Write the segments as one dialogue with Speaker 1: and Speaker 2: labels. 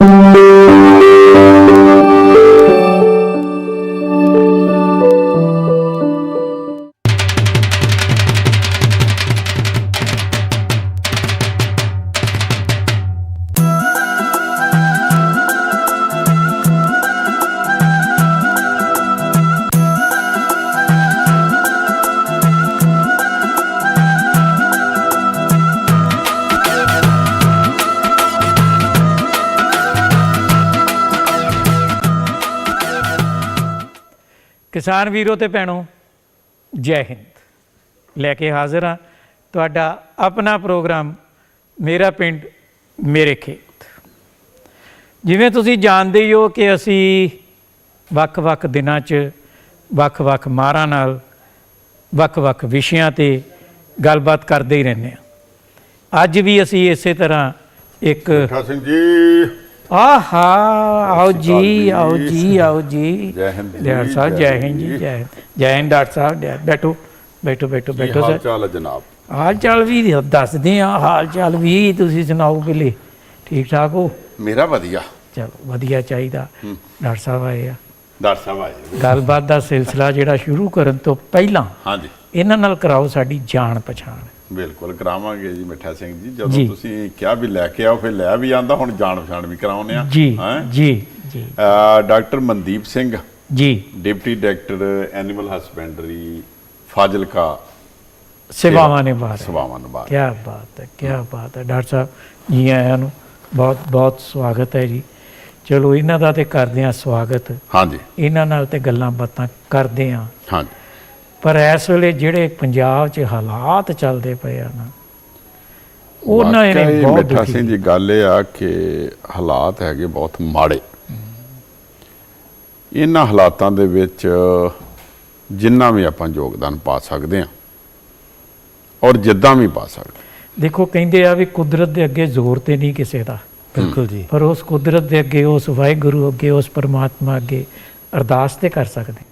Speaker 1: Thank you. ਕਿਸਾਨ ਵੀਰੋ ਤੇ ਭੈਣੋ, ਜੈ ਹਿੰਦ। ਲੈ ਕੇ ਹਾਜ਼ਰ ਹਾਂ ਤੁਹਾਡਾ ਆਪਣਾ ਪ੍ਰੋਗਰਾਮ, ਮੇਰਾ ਪਿੰਡ ਮੇਰੇ ਖੇਤ। ਜਿਵੇਂ ਤੁਸੀਂ ਜਾਣਦੇ ਹੀ ਹੋ ਕਿ ਅਸੀਂ ਵੱਖ-ਵੱਖ ਦਿਨਾਂ 'ਚ ਵੱਖ-ਵੱਖ ਮਾਰਾਂ ਨਾਲ ਵੱਖ-ਵੱਖ ਵਿਸ਼ਿਆਂ ਤੇ ਗੱਲਬਾਤ ਕਰਦੇ ਹੀ ਰਹਿੰਦੇ ਹਾਂ। ਅੱਜ ਵੀ ਅਸੀਂ ਇਸੇ ਤਰ੍ਹਾਂ ਇੱਕ
Speaker 2: ਮਿੱਠਾ ਸਿੰਘ ਜੀ।
Speaker 1: ਆਹਾ ਆਓ ਜੀ ਆਓ
Speaker 2: ਜੀ।
Speaker 1: ਆਓ ਜੀ।
Speaker 2: ਜੈ ਹਿੰਦ
Speaker 1: ਡਾਕਟਰ ਸਾਹਿਬ
Speaker 2: ਜੈ
Speaker 1: ਹਿੰਦ ਜੀ ਜੈ ਹਿੰਦ। ਜੈ ਹਿੰਦ ਡਾਕਟਰ ਸਾਹਿਬ ਜੈ- ਬੈਠੋ ਬੈਠੋ ਬੈਠੋ
Speaker 2: ਕੀ
Speaker 1: ਬੈਠੋ
Speaker 2: ਹਾਲ
Speaker 1: ਸਰ।
Speaker 2: ਚਾਲ ਹੈ ਜਨਾਬ?
Speaker 1: ਹਾਲ ਚਾਲ ਵੀ ਦੱਸਦੇ ਆ ਹਾਲ ਚਾਲ ਵੀ ਤੁਸੀਂ ਸੁਣਾਓ ਪਹਿਲੇ। ਠੀਕ ਠਾਕ ਹੋ?
Speaker 2: ਮੇਰਾ ਵਧੀਆ।
Speaker 1: ਚਲੋ ਵਧੀਆ ਚਾਹੀਦਾ। ਡਾਕਟਰ ਸਾਹਿਬ ਆਏ ਆ।
Speaker 2: ਡਾਕਟਰ ਸਾਹਿਬ ਆਏ।
Speaker 1: ਗੱਲਬਾਤ ਦਾ ਸਿਲਸਿਲਾ ਜਿਹੜਾ ਸ਼ੁਰੂ ਕਰਨ ਤੋਂ ਪਹਿਲਾਂ
Speaker 2: ਹਾਂਜੀ।
Speaker 1: ਇਹਨਾਂ ਨਾਲ ਕਰਾਓ ਸਾਡੀ ਜਾਣ ਪਛਾਣ
Speaker 2: ਬਿਲਕੁਲ ਕਰਾਵਾਂਗੇ ਜੀ ਮਿੱਠਾ ਸਿੰਘ ਜੀ।
Speaker 1: ਜੀ।
Speaker 2: ਜਦੋਂ ਤੁਸੀਂ ਕਿਹਾ ਵੀ ਲੈ ਕੇ ਆਓ ਫਿਰ ਲੈ ਵੀ ਆਂਦਾ ਹੁਣ ਜਾਣ ਪਛਾਣ ਵੀ ਕਰਾਉਨੇ ਆ
Speaker 1: ਜੀ
Speaker 2: ਹੈਂ?
Speaker 1: ਜੀ ਜੀ।
Speaker 2: ਅਹ doctor Mandeep Singh
Speaker 1: ji.
Speaker 2: Deputy director animal husbandry Fazilka
Speaker 1: ਸੇਵਾਵਾਂ ਨੇ ਬਾਹਰ
Speaker 2: ਸਵਾਵਾਂ ਨਵਾਰ
Speaker 1: ਕੀ ਬਾਤ ਹੈ ਕੀ ਬਾਤ ਹੈ। ਡਾਕਟਰ ਸਾਹਿਬ ਜੀ ਆਇਆਂ ਨੂੰ ਬਹੁਤ ਬਹੁਤ ਸਵਾਗਤ ਹੈ ਜੀ। ਚਲੋ ਇਹਨਾਂ ਦਾ ਤੇ ਕਰਦੇ ਆ ਸਵਾਗਤ।
Speaker 2: ਹਾਂਜੀ।
Speaker 1: ਇਹਨਾਂ ਨਾਲ ਤੇ ਗੱਲਾਂ ਬਾਤਾਂ ਕਰਦੇ ਆ
Speaker 2: ਹਾਂਜੀ।
Speaker 1: ਪਰ ਇਸ ਵੇਲੇ ਜਿਹੜੇ ਪੰਜਾਬ 'ਚ ਹਾਲਾਤ ਚੱਲਦੇ ਪਏ ਆ ਨਾ ਉਹਨਾਂ ਨੇ ਬਹੁਤ
Speaker 2: ਮਿੱਠਾ ਸਿੰਘ ਜੀ ਗੱਲ ਇਹ ਆ ਕਿ ਹਾਲਾਤ ਹੈਗੇ ਬਹੁਤ ਮਾੜੇ। ਇਹਨਾਂ ਹਾਲਾਤਾਂ ਦੇ ਵਿੱਚ ਜਿੰਨਾ ਵੀ ਆਪਾਂ ਯੋਗਦਾਨ ਪਾ ਸਕਦੇ ਹਾਂ ਔਰ ਜਿੱਦਾਂ ਵੀ ਪਾ ਸਕਦੇ
Speaker 1: ਦੇਖੋ ਕਹਿੰਦੇ ਆ ਵੀ ਕੁਦਰਤ ਦੇ ਅੱਗੇ ਜ਼ੋਰ ਤੇ ਨਹੀਂ ਕਿਸੇ ਦਾ।
Speaker 3: ਬਿਲਕੁਲ ਜੀ।
Speaker 1: ਪਰ ਉਸ ਕੁਦਰਤ ਦੇ ਅੱਗੇ ਉਸ ਵਾਹਿਗੁਰੂ ਅੱਗੇ ਉਸ ਪਰਮਾਤਮਾ ਅੱਗੇ ਅਰਦਾਸ ਤੇ ਕਰ ਸਕਦੇ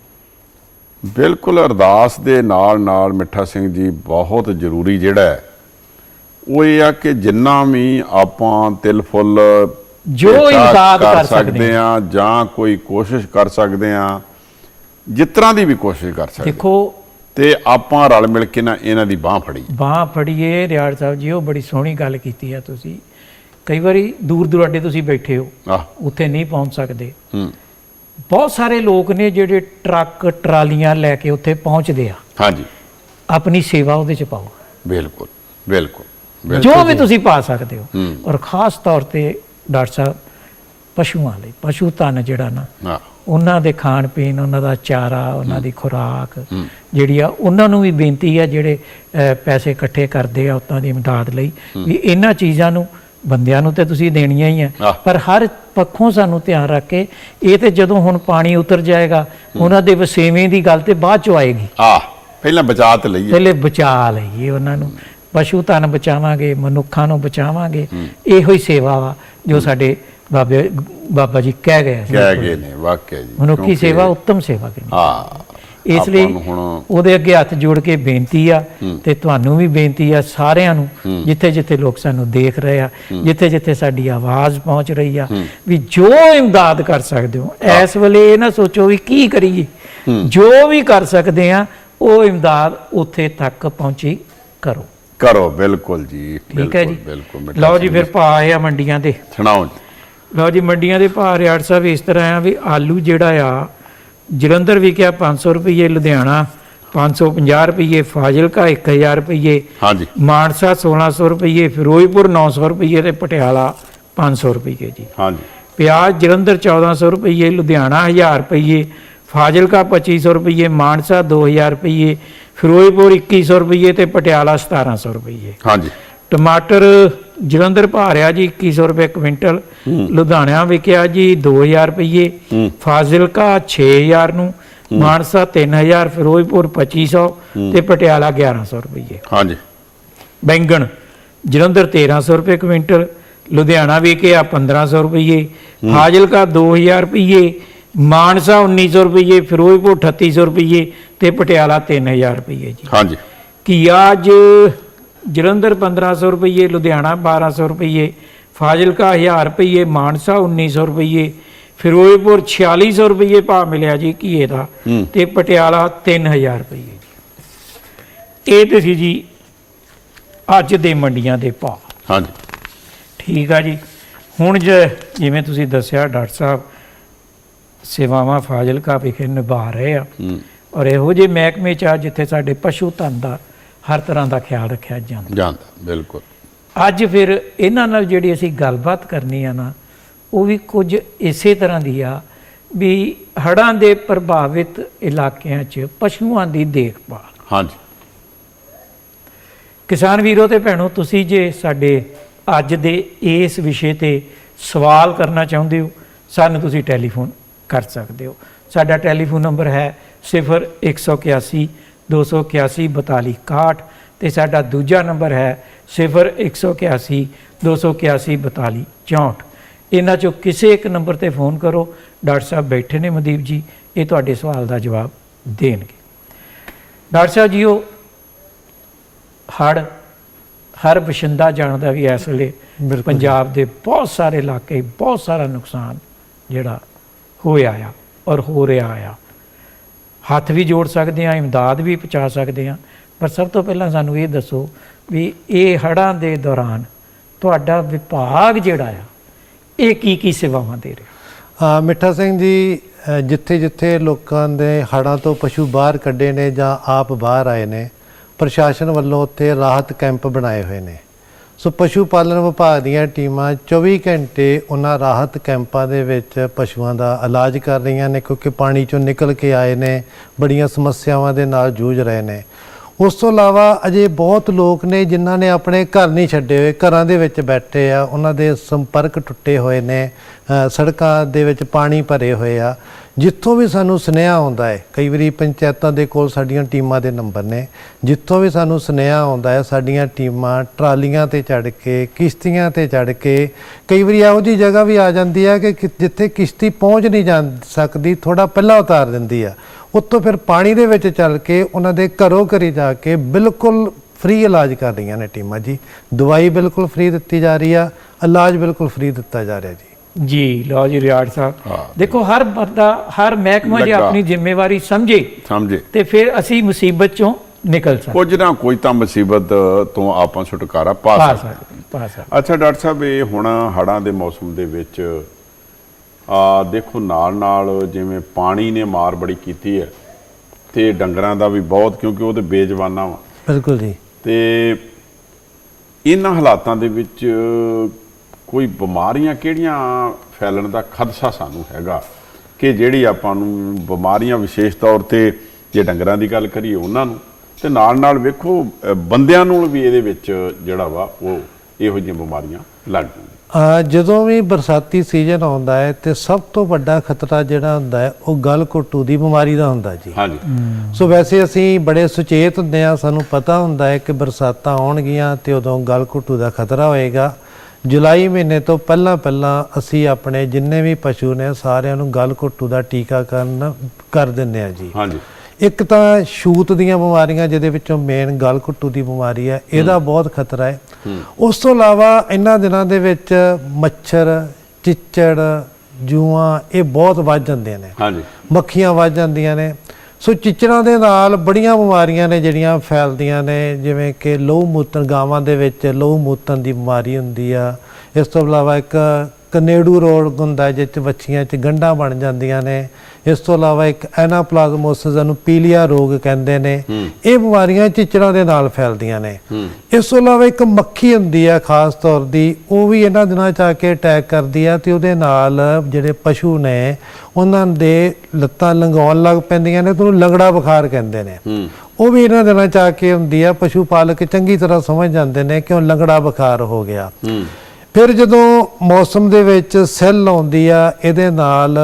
Speaker 2: ਬਿਲਕੁਲ ਅਰਦਾਸ ਦੇ ਨਾਲ ਨਾਲ ਮਿੱਠਾ ਸਿੰਘ ਜੀ ਬਹੁਤ ਜ਼ਰੂਰੀ ਜਿਹੜਾ ਉਹ ਇਹ ਆ ਕਿ ਜਿੰਨਾ ਵੀ ਆਪਾਂ ਤਿਲ ਫੁੱਲ
Speaker 1: ਜੋ ਇਮਦਾਦ ਕਰ ਸਕਦੇ
Speaker 2: ਆ ਜਾਂ ਕੋਈ ਕੋਸ਼ਿਸ਼ ਕਰ ਸਕਦੇ ਆ ਜਿਸ ਤਰ੍ਹਾਂ ਦੀ ਵੀ ਕੋਸ਼ਿਸ਼ ਕਰ ਸਕਦੇ
Speaker 1: ਦੇਖੋ
Speaker 2: ਤੇ ਆਪਾਂ ਰਲ ਮਿਲ ਕੇ ਨਾ ਇਹਨਾਂ ਦੀ ਬਾਹ ਫੜੀ।
Speaker 1: ਬਾਹ ਫੜੀਏ ਰਿਆੜ ਸਾਹਿਬ ਜੀ ਉਹ ਬੜੀ ਸੋਹਣੀ ਗੱਲ ਕੀਤੀ ਆ ਤੁਸੀਂ। ਕਈ ਵਾਰੀ ਦੂਰ ਦੁਰਾਡੇ ਤੁਸੀਂ ਬੈਠੇ ਹੋ
Speaker 2: ਆਹ।
Speaker 1: ਉੱਥੇ ਨਹੀਂ ਪਹੁੰਚ ਸਕਦੇ।
Speaker 2: ਹੂੰ।
Speaker 1: ਬਹੁਤ ਸਾਰੇ ਲੋਕ ਨੇ ਜਿਹੜੇ ਟਰੱਕ ਟਰਾਲੀਆਂ ਲੈ ਕੇ ਉੱਥੇ ਪਹੁੰਚਦੇ ਆ।
Speaker 2: ਹਾਂਜੀ।
Speaker 1: ਆਪਣੀ ਸੇਵਾ ਉਹਦੇ ਚ ਪਾਓ।
Speaker 2: ਬਿਲਕੁਲ ਬਿਲਕੁਲ
Speaker 1: ਜੋ ਵੀ ਤੁਸੀਂ ਪਾ ਸਕਦੇ ਹੋ। ਔਰ ਖਾਸ ਤੌਰ ਤੇ ਡਾਕਟਰ ਸਾਹਿਬ ਪਸ਼ੂਆਂ ਲਈ ਪਸ਼ੂ ਧਨ ਜਿਹੜਾ ਨਾ ਉਹਨਾਂ ਦੇ ਖਾਣ ਪੀਣ ਉਹਨਾਂ ਦਾ ਚਾਰਾ ਉਹਨਾਂ ਦੀ ਖੁਰਾਕ ਜਿਹੜੀ ਆ ਉਹਨਾਂ ਨੂੰ ਵੀ ਬੇਨਤੀ ਆ ਜਿਹੜੇ ਪੈਸੇ ਇਕੱਠੇ ਕਰਦੇ ਆ ਉਹਨਾਂ ਦੀ ਇਮਦਾਦ ਲਈ ਵੀ ਇਹਨਾਂ ਚੀਜ਼ਾਂ ਨੂੰ ਬੰਦਿਆਂ ਨੂੰ ਤੇ ਤੁਸੀਂ ਦੇਣੀਆਂ ਹੀ ਆ। ਪਰ ਹਰ ਪੱਖੋਂ ਸਾਨੂੰ ਧਿਆਨ ਰੱਖ ਕੇ ਇਹ ਤੇ ਜਦੋਂ ਹੁਣ ਪਾਣੀ ਉਤਰ ਜਾਏਗਾ ਉਹਨਾਂ ਦੇ ਵਸੇਵੇਂ ਦੀ ਗੱਲ ਤੇ ਬਾਅਦ ਚ ਆਏਗੀ।
Speaker 2: ਆ ਪਹਿਲਾਂ ਬਚਾ ਤੇ ਲਈਏ।
Speaker 1: ਪਹਿਲੇ ਬਚਾ ਲਈਏ ਉਹਨਾਂ ਨੂੰ। ਪਸ਼ੂ ਧਨ ਬਚਾਵਾਂਗੇ ਮਨੁੱਖਾਂ ਨੂੰ ਬਚਾਵਾਂਗੇ। ਇਹੋ ਹੀ ਸੇਵਾ ਵਾ ਜੋ ਸਾਡੇ ਬਾਬੇ ਬਾਬਾ ਜੀ ਕਹਿ ਗਏ ਸੀ
Speaker 2: ਕਹਿ ਗਏ ਨੇ ਵਾਕਿਆ ਜੀ।
Speaker 1: ਮਨੁੱਖੀ ਸੇਵਾ ਉੱਤਮ ਸੇਵਾ ਕਰਨੀ
Speaker 2: ਹਾਂ
Speaker 1: ਇਸ ਲਈ ਉਹਦੇ ਅੱਗੇ ਹੱਥ ਜੋੜ ਕੇ ਬੇਨਤੀ ਆ ਤੇ ਤੁਹਾਨੂੰ ਵੀ ਬੇਨਤੀ ਆ ਸਾਰਿਆਂ ਨੂੰ ਜਿੱਥੇ ਜਿੱਥੇ ਲੋਕ ਸਾਨੂੰ ਦੇਖ ਰਹੇ ਆ ਜਿੱਥੇ ਜਿੱਥੇ ਸਾਡੀ ਆਵਾਜ਼ ਪਹੁੰਚ ਰਹੀ ਆ ਵੀ ਜੋ ਇਮਦਾਦ ਕਰ ਸਕਦੇ ਹੋ ਇਸ ਵੇਲੇ ਇਹ ਨਾ ਸੋਚੋ ਵੀ ਕੀ ਕਰੀਏ। ਜੋ ਵੀ ਕਰ ਸਕਦੇ ਆ ਉਹ ਇਮਦਾਦ ਉੱਥੇ ਤੱਕ ਪਹੁੰਚੀ ਕਰੋ।
Speaker 2: ਕਰੋ ਬਿਲਕੁਲ ਜੀ
Speaker 1: ਠੀਕ ਹੈ
Speaker 2: ਬਿਲਕੁਲ,
Speaker 1: ਜੀ।
Speaker 2: ਬਿਲਕੁਲ।
Speaker 1: ਲਓ ਜੀ ਫਿਰ ਭਾਅ ਆਏ ਆ ਮੰਡੀਆਂ ਦੇ।
Speaker 2: ਸੁਣਾਓ ਜੀ।
Speaker 1: ਲਓ ਜੀ ਮੰਡੀਆਂ ਦੇ ਭਾਅ ਰਿਆੜ ਸਾਹਿਬ ਇਸ ਤਰ੍ਹਾਂ ਆ ਵੀ ਆਲੂ ਜਿਹੜਾ ਆ ਜਲੰਧਰ ਵਿਕਿਆ 500 ਰੁਪਏ ਲੁਧਿਆਣਾ 550 ਰੁਪਏ ਫਾਜ਼ਿਲਕਾ 1000 ਰੁਪਏ
Speaker 2: ਹਾਂਜੀ।
Speaker 1: ਮਾਨਸਾ 1600 ਰੁਪਏ ਫਿਰੋਜ਼ਪੁਰ 900 ਰੁਪਏ ਤੇ ਪਟਿਆਲਾ 500 ਰੁਪਏ ਜੀ।
Speaker 2: ਹਾਂਜੀ।
Speaker 1: ਪਿਆਜ਼ ਜਲੰਧਰ 1400 ਰੁਪਏ ਲੁਧਿਆਣਾ 1000 ਰੁਪਏ ਫਾਜ਼ਿਲਕਾ 2500 ਰੁਪਏ ਮਾਨਸਾ 2000 ਰੁਪਏ ਫਿਰੋਜ਼ਪੁਰ 2100 ਰੁਪਏ ਤੇ ਪਟਿਆਲਾ 1700 ਰੁਪਏ
Speaker 2: ਹਾਂਜੀ।
Speaker 1: ਟਮਾਟਰ ਜਲੰਧਰ ਭਾਰਿਆ ਜੀ 2100 ਰੁਪਏ ਕੁਇੰਟਲ ਲੁਧਿਆਣਾ ਵਿਕਿਆ ਜੀ 2000 ਰੁਪਏ ਫਾਜ਼ਿਲਕਾ 6000 ਨੂੰ ਮਾਨਸਾ 3000 ਫਿਰੋਜ਼ਪੁਰ 2500 ਤੇ ਪਟਿਆਲਾ 1100 ਰੁਪਏ
Speaker 2: ਹਾਂਜੀ।
Speaker 1: ਬੈਂਗਣ ਜਲੰਧਰ 1300 ਰੁਪਏ ਕੁਇੰਟਲ ਲੁਧਿਆਣਾ ਵਿਕਿਆ 1500 ਰੁਪਏ ਫਾਜ਼ਿਲਕਾ 2000 ਰੁਪਏ ਮਾਨਸਾ 1900 ਰੁਪਏ ਫਿਰੋਜ਼ਪੁਰ 3800 ਰੁਪਏ ਤੇ ਪਟਿਆਲਾ 3000 ਰੁਪਏ ਜੀ।
Speaker 2: ਹਾਂਜੀ।
Speaker 1: ਘੀਆ ਅੱਜ ਜਲੰਧਰ 1500 ਰੁਪਏ ਲੁਧਿਆਣਾ 1200 ਰੁਪਏ ਫਾਜ਼ਿਲਕਾ 1000 ਰੁਪਏ ਮਾਨਸਾ 1900 ਰੁਪਏ ਫਿਰੋਜ਼ਪੁਰ 4600 ਰੁਪਏ ਭਾਅ ਮਿਲਿਆ ਜੀ ਘੀਏ ਦਾ। ਤੇ ਪਟਿਆਲਾ 3000 ਰੁਪਏ ਇਹ ਤੇ ਸੀ ਜੀ ਅੱਜ ਦੇ ਮੰਡੀਆਂ ਦੇ ਭਾਅ।
Speaker 2: ਹਾਂਜੀ।
Speaker 1: ਠੀਕ ਆ ਜੀ। ਹੁਣ ਜਿਵੇਂ ਤੁਸੀਂ ਦੱਸਿਆ ਡਾਕਟਰ ਸਾਹਿਬ ਸੇਵਾਵਾਂ ਫਾਜ਼ਿਲਕਾ ਵਿਖੇ ਨਿਭਾ ਰਹੇ ਆ। ਔਰ ਇਹੋ ਜਿਹੇ ਮਹਿਕਮੇ ਚ ਜਿੱਥੇ ਸਾਡੇ ਪਸ਼ੂ ਧਨ ਦਾ ਹਰ ਤਰ੍ਹਾਂ ਦਾ ਖਿਆਲ ਰੱਖਿਆ ਜਾਂਦਾ।
Speaker 2: ਜਾਂਦਾ ਬਿਲਕੁਲ।
Speaker 1: ਅੱਜ ਫਿਰ ਇਹਨਾਂ ਨਾਲ ਜਿਹੜੀ ਅਸੀਂ ਗੱਲਬਾਤ ਕਰਨੀ ਆ ਨਾ ਉਹ ਵੀ ਕੁਝ ਇਸੇ ਤਰ੍ਹਾਂ ਦੀ ਆ ਵੀ ਹੜ੍ਹਾਂ ਦੇ ਪ੍ਰਭਾਵਿਤ ਇਲਾਕਿਆਂ 'ਚ ਪਸ਼ੂਆਂ ਦੀ ਦੇਖਭਾਲ।
Speaker 2: ਹਾਂਜੀ।
Speaker 1: ਕਿਸਾਨ ਵੀਰੋ ਤੇ ਭੈਣੋ ਤੁਸੀਂ ਜੇ ਸਾਡੇ ਅੱਜ ਦੇ ਇਸ ਵਿਸ਼ੇ ਤੇ ਸਵਾਲ ਕਰਨਾ ਚਾਹੁੰਦੇ ਹੋ ਸਾਨੂੰ ਤੁਸੀਂ ਟੈਲੀਫੋਨ ਕਰ ਸਕਦੇ ਹੋ। ਸਾਡਾ ਟੈਲੀਫੋਨ ਨੰਬਰ ਹੈ 0181 281 4261 ਤੇ ਸਾਡਾ ਦੂਜਾ ਨੰਬਰ ਹੈ 0181 281 4264 ਇਹਨਾਂ ਚੋਂ ਕਿਸੇ ਇੱਕ ਨੰਬਰ ਤੇ ਫੋਨ ਕਰੋ। ਡਾਕਟਰ ਸਾਹਿਬ ਬੈਠੇ ਨੇ ਮਨਦੀਪ ਜੀ ਇਹ ਤੁਹਾਡੇ ਸਵਾਲ ਦਾ ਜਵਾਬ ਦੇਣਗੇ। ਡਾਕਟਰ ਸਾਹਿਬ ਜੀ ਉਹ ਹੜ ਹਰ ਬਸ਼ਿੰਦਾ ਜਾਣਦਾ ਵੀ ਇਸ ਵੇਲੇ ਪੰਜਾਬ ਦੇ ਬਹੁਤ ਸਾਰੇ ਇਲਾਕੇ ਬਹੁਤ ਸਾਰਾ ਨੁਕਸਾਨ ਜਿਹੜਾ ਹੋਇਆ ਆ ਔਰ ਹੋ ਰਿਹਾ ਆ। ਹੱਥ ਵੀ ਜੋੜ ਸਕਦੇ ਆ ਇਮਦਾਦ ਵੀ ਪਹੁੰਚਾ ਸਕਦੇ ਆ ਪਰ ਸਭ ਤੋਂ ਪਹਿਲਾਂ ਸਾਨੂੰ ਇਹ ਦੱਸੋ ਵੀ ਇਹ ਹੜਾਂ ਦੇ ਦੌਰਾਨ ਤੁਹਾਡਾ ਵਿਭਾਗ ਜਿਹੜਾ ਆ, ਇਹ ਕੀ ਕੀ ਸੇਵਾਵਾਂ ਦੇ ਰਿਹਾ?
Speaker 3: ਮਿੱਠਾ ਸਿੰਘ ਜੀ ਜਿੱਥੇ ਜਿੱਥੇ ਲੋਕਾਂ ਦੇ ਹੜ੍ਹਾਂ ਤੋਂ ਪਸ਼ੂ ਬਾਹਰ ਕੱਢੇ ਨੇ ਜਾਂ ਆਪ ਬਾਹਰ ਆਏ ਨੇ, ਪ੍ਰਸ਼ਾਸਨ ਵੱਲੋਂ ਉੱਥੇ ਰਾਹਤ ਕੈਂਪ ਬਣਾਏ ਹੋਏ ਨੇ। ਸੋ ਪਸ਼ੂ ਪਾਲਣ ਵਿਭਾਗ ਦੀਆਂ ਟੀਮਾਂ 24 ਘੰਟੇ ਉਹਨਾਂ ਰਾਹਤ ਕੈਂਪਾਂ ਦੇ ਵਿੱਚ ਪਸ਼ੂਆਂ ਦਾ ਇਲਾਜ ਕਰ ਰਹੀਆਂ ਨੇ, ਕਿਉਂਕਿ ਪਾਣੀ ਚੋਂ ਨਿਕਲ ਕੇ ਆਏ ਨੇ, ਬੜੀਆਂ ਸਮੱਸਿਆਵਾਂ ਦੇ ਨਾਲ ਜੂਝ ਰਹੇ ਨੇ। ਉਸ ਤੋਂ ਇਲਾਵਾ ਅਜੇ ਬਹੁਤ ਲੋਕ ਨੇ ਜਿਨ੍ਹਾਂ ਨੇ ਆਪਣੇ ਘਰ ਨਹੀਂ ਛੱਡੇ ਹੋਏ, ਘਰਾਂ ਦੇ ਵਿੱਚ ਬੈਠੇ ਆ, ਉਹਨਾਂ ਦੇ ਸੰਪਰਕ ਟੁੱਟੇ ਹੋਏ ਨੇ ਸੜਕਾਂ ਦੇ ਵਿੱਚ ਪਾਣੀ ਭਰੇ ਹੋਏ ਆ। ਜਿੱਥੋਂ ਵੀ ਸਾਨੂੰ ਸੁਨੇਹਾ ਆਉਂਦਾ ਹੈ, ਕਈ ਵਾਰੀ ਪੰਚਾਇਤਾਂ ਦੇ ਕੋਲ ਸਾਡੀਆਂ ਟੀਮਾਂ ਦੇ ਨੰਬਰ ਨੇ, ਜਿੱਥੋਂ ਵੀ ਸਾਨੂੰ ਸੁਨੇਹਾ ਆਉਂਦਾ ਹੈ, ਸਾਡੀਆਂ ਟੀਮਾਂ ਟਰਾਲੀਆਂ ਤੇ ਚੜ੍ਹ ਕੇ, ਕਿਸ਼ਤੀਆਂ ਤੇ ਚੜ੍ਹ ਕੇ, ਕਈ ਵਾਰੀ ਇਹੋ ਜਿਹੀ ਜਗ੍ਹਾ ਵੀ ਆ ਜਾਂਦੀ ਹੈ ਕਿ ਕਿ ਜਿੱਥੇ ਕਿਸ਼ਤੀ ਪਹੁੰਚ ਨਹੀਂ ਜਾ ਸਕਦੀ ਥੋੜਾ ਪਹਿਲਾਂ ਉਤਾਰ ਦਿੰਦੀ ਆ। ਉੱਤੋਂ ਫਿਰ ਪਾਣੀ ਦੇ ਵਿੱਚ ਚੱਲ ਕੇ ਉਹਨਾਂ ਦੇ ਘਰੋਂ ਘਰੀ ਜਾ ਕੇ ਬਿਲਕੁਲ ਫ੍ਰੀ ਇਲਾਜ ਕਰ ਰਹੀਆਂ ਨੇ ਟੀਮਾਂ ਜੀ। ਦਵਾਈ ਬਿਲਕੁਲ ਫ੍ਰੀ ਦਿੱਤੀ ਜਾ ਰਹੀ ਆ, ਇਲਾਜ ਬਿਲਕੁਲ ਫ੍ਰੀ ਦਿੱਤਾ ਜਾ ਰਿਹਾ ਜੀ।
Speaker 1: ਜੀ ਲਓ ਜੀ ਰਿਆੜ ਸਾਹਿਬ। ਦੇਖੋ ਹਰ ਬੰਦਾ ਹਰ ਮਹਿਕਮਾ ਜੇ। ਆਪਣੀ ਜ਼ਿੰਮੇਵਾਰੀ ਸਮਝੇ
Speaker 2: ਸਮਝੇ।
Speaker 1: ਤੇ ਫਿਰ ਅਸੀਂ ਮੁਸੀਬਤ ਚੋਂ ਨਿਕਲ ਸਕਦੇ।
Speaker 2: ਕੁਝ ਨਾ ਕੋਈ ਤਾਂ ਮੁਸੀਬਤ ਤੋਂ ਆਪਾਂ ਛੁਟਕਾਰਾ ਪਾ ਸਕਦੇ।
Speaker 1: ਪਾ ਸਕਦੇ।
Speaker 2: ਅੱਛਾ ਡਾਕਟਰ ਸਾਹਿਬ ਇਹ ਹੁਣ ਹੜਾਂ ਦੇ ਮੌਸਮ ਦੇ ਵਿੱਚ ਆ ਦੇਖੋ ਨਾਲ ਨਾਲ ਜਿਵੇਂ ਪਾਣੀ ਨੇ ਮਾਰ ਬੜੀ ਕੀਤੀ ਹੈ ਤੇ ਡੰਗਰਾਂ ਦਾ ਵੀ ਬਹੁਤ ਕਿਉਂਕਿ ਉਹ ਤੇ ਬੇਜਵਾਨਾ ਵਾ।
Speaker 3: ਬਿਲਕੁਲ ਜੀ।
Speaker 2: ਤੇ ਇਹਨਾਂ ਹਾਲਾਤਾਂ ਦੇ ਵਿੱਚ ਕੋਈ ਬਿਮਾਰੀਆਂ ਕਿਹੜੀਆਂ ਫੈਲਣ ਦਾ ਖਦਸ਼ਾ ਸਾਨੂੰ ਹੈਗਾ ਕਿ ਜਿਹੜੀ ਆਪਾਂ ਨੂੰ ਬਿਮਾਰੀਆਂ ਵਿਸ਼ੇਸ਼ ਤੌਰ ਤੇ ਜੇ ਡੰਗਰਾਂ ਦੀ ਗੱਲ ਕਰੀਏ ਉਹਨਾਂ ਨੂੰ ਤੇ ਨਾਲ ਨਾਲ ਵੇਖੋ ਬੰਦਿਆਂ ਨੂੰ ਵੀ ਇਹਦੇ ਵਿੱਚ ਜਿਹੜਾ ਵਾ ਉਹ ਇਹੋ ਜਿਹੀਆਂ ਬਿਮਾਰੀਆਂ ਲੱਗ ਜਾਂਦੀਆਂ।
Speaker 3: ਆ ਜਦੋਂ ਵੀ ਬਰਸਾਤੀ ਸੀਜ਼ਨ ਆਉਂਦਾ ਹੈ ਤੇ ਸਭ ਤੋਂ ਵੱਡਾ ਖਤਰਾ ਜਿਹੜਾ ਹੁੰਦਾ ਹੈ ਉਹ ਗਲ ਘੁੱਟੂ ਦੀ ਬਿਮਾਰੀ ਦਾ ਹੁੰਦਾ ਜੀ।
Speaker 2: ਹਾਂਜੀ।
Speaker 3: ਸੋ ਵੈਸੇ ਅਸੀਂ ਬੜੇ ਸੁਚੇਤ ਹੁੰਦੇ ਆ ਸਾਨੂੰ ਪਤਾ ਹੁੰਦਾ ਹੈ ਕਿ ਬਰਸਾਤਾਂ ਆਉਣਗੀਆਂ ਤੇ ਉਦੋਂ ਗਲ ਘੁੱਟੂ ਦਾ ਖਤਰਾ ਹੋਏਗਾ। ਜੁਲਾਈ ਮਹੀਨੇ ਤੋਂ ਪਹਿਲਾਂ ਪਹਿਲਾਂ ਅਸੀਂ ਆਪਣੇ ਜਿੰਨੇ ਵੀ ਪਸ਼ੂ ਨੇ ਸਾਰਿਆਂ ਨੂੰ ਗਲ ਘੁੱਟੂ ਦਾ ਟੀਕਾਕਰਨ ਕਰ ਦਿੰਦੇ ਆ ਜੀ।
Speaker 2: ਹਾਂਜੀ।
Speaker 3: ਇੱਕ ਤਾਂ ਛੂਤ ਦੀਆਂ ਬਿਮਾਰੀਆਂ ਜਿਹਦੇ ਵਿੱਚੋਂ ਮੇਨ ਗਲ ਘੁੱਟੂ ਦੀ ਬਿਮਾਰੀ ਹੈ ਇਹਦਾ ਬਹੁਤ ਖਤਰਾ ਹੈ। ਉਸ ਤੋਂ ਇਲਾਵਾ ਇਹਨਾਂ ਦਿਨਾਂ ਦੇ ਵਿੱਚ ਮੱਛਰ ਚਿੱਚੜ ਜੂਆਂ ਇਹ ਬਹੁਤ ਵੱਧ ਜਾਂਦੇ ਨੇ।
Speaker 2: ਹਾਂਜੀ।
Speaker 3: ਮੱਖੀਆਂ ਵੱਧ ਜਾਂਦੀਆਂ ਨੇ। ਸੋ ਚਿੱਚੜਾਂ ਦੇ ਨਾਲ ਬੜੀਆਂ ਬਿਮਾਰੀਆਂ ਨੇ ਜਿਹੜੀਆਂ ਫੈਲਦੀਆਂ ਨੇ, ਜਿਵੇਂ ਕਿ ਲੋਹ ਮੂਤਰ ਗਾਵਾਂ ਦੇ ਵਿੱਚ ਲੋਹ ਮੂਤਨ ਦੀ ਬਿਮਾਰੀ ਹੁੰਦੀ ਆ। ਇਸ ਤੋਂ ਇਲਾਵਾ ਇੱਕ ਕਨੇਡੂ ਰੋਗ ਹੁੰਦਾ ਜਿਸ 'ਚ ਵੱਛੀਆਂ 'ਚ ਗੰਢਾਂ ਬਣ ਜਾਂਦੀਆਂ ਨੇ। ਇਸ ਤੋਂ ਇਲਾਵਾ ਇੱਕ ਐਨਾਪਲਾਜ਼ਮੋਸਿਸ ਨੂੰ ਪੀਲੀਆ ਰੋਗ ਕਹਿੰਦੇ ਨੇ। ਇਹ ਬਿਮਾਰੀਆਂ ਚਿੱਚੜਾਂ ਦੇ ਨਾਲ ਫੈਲਦੀਆਂ ਨੇ। ਇਸ ਤੋਂ ਇਲਾਵਾ ਇੱਕ ਮੱਖੀ ਹੁੰਦੀ ਆ ਖਾਸ ਤੌਰ ਦੀ ਉਹ ਵੀ ਇਹਨਾਂ ਦਿਨਾਂ 'ਚ ਆ ਕੇ ਅਟੈਕ ਕਰਦੀ ਆ ਤੇ ਉਹਦੇ ਨਾਲ ਜਿਹੜੇ ਪਸ਼ੂ ਨੇ ਉਹਨਾਂ ਦੇ ਲੱਤਾਂ ਲੰਗਾਉਣ ਲੱਗ ਪੈਂਦੀਆਂ ਨੇ ਤੇ ਉਹਨੂੰ ਲੰਗੜਾ ਬੁਖਾਰ ਕਹਿੰਦੇ ਨੇ। ਉਹ ਵੀ ਇਹਨਾਂ ਦਿਨਾਂ 'ਚ ਆ ਕੇ ਹੁੰਦੀ ਆ ਪਸ਼ੂ ਪਾਲਕ ਚੰਗੀ ਤਰ੍ਹਾਂ ਸਮਝ ਜਾਂਦੇ ਨੇ ਕਿ ਉਹ ਲੰਗੜਾ ਬੁਖਾਰ ਹੋ ਗਿਆ। ਫਿਰ ਜਦੋਂ ਮੌਸਮ ਦੇ ਵਿੱਚ ਸੈੱਲ ਆਉਂਦੀ ਆ ਇਹਦੇ ਨਾਲ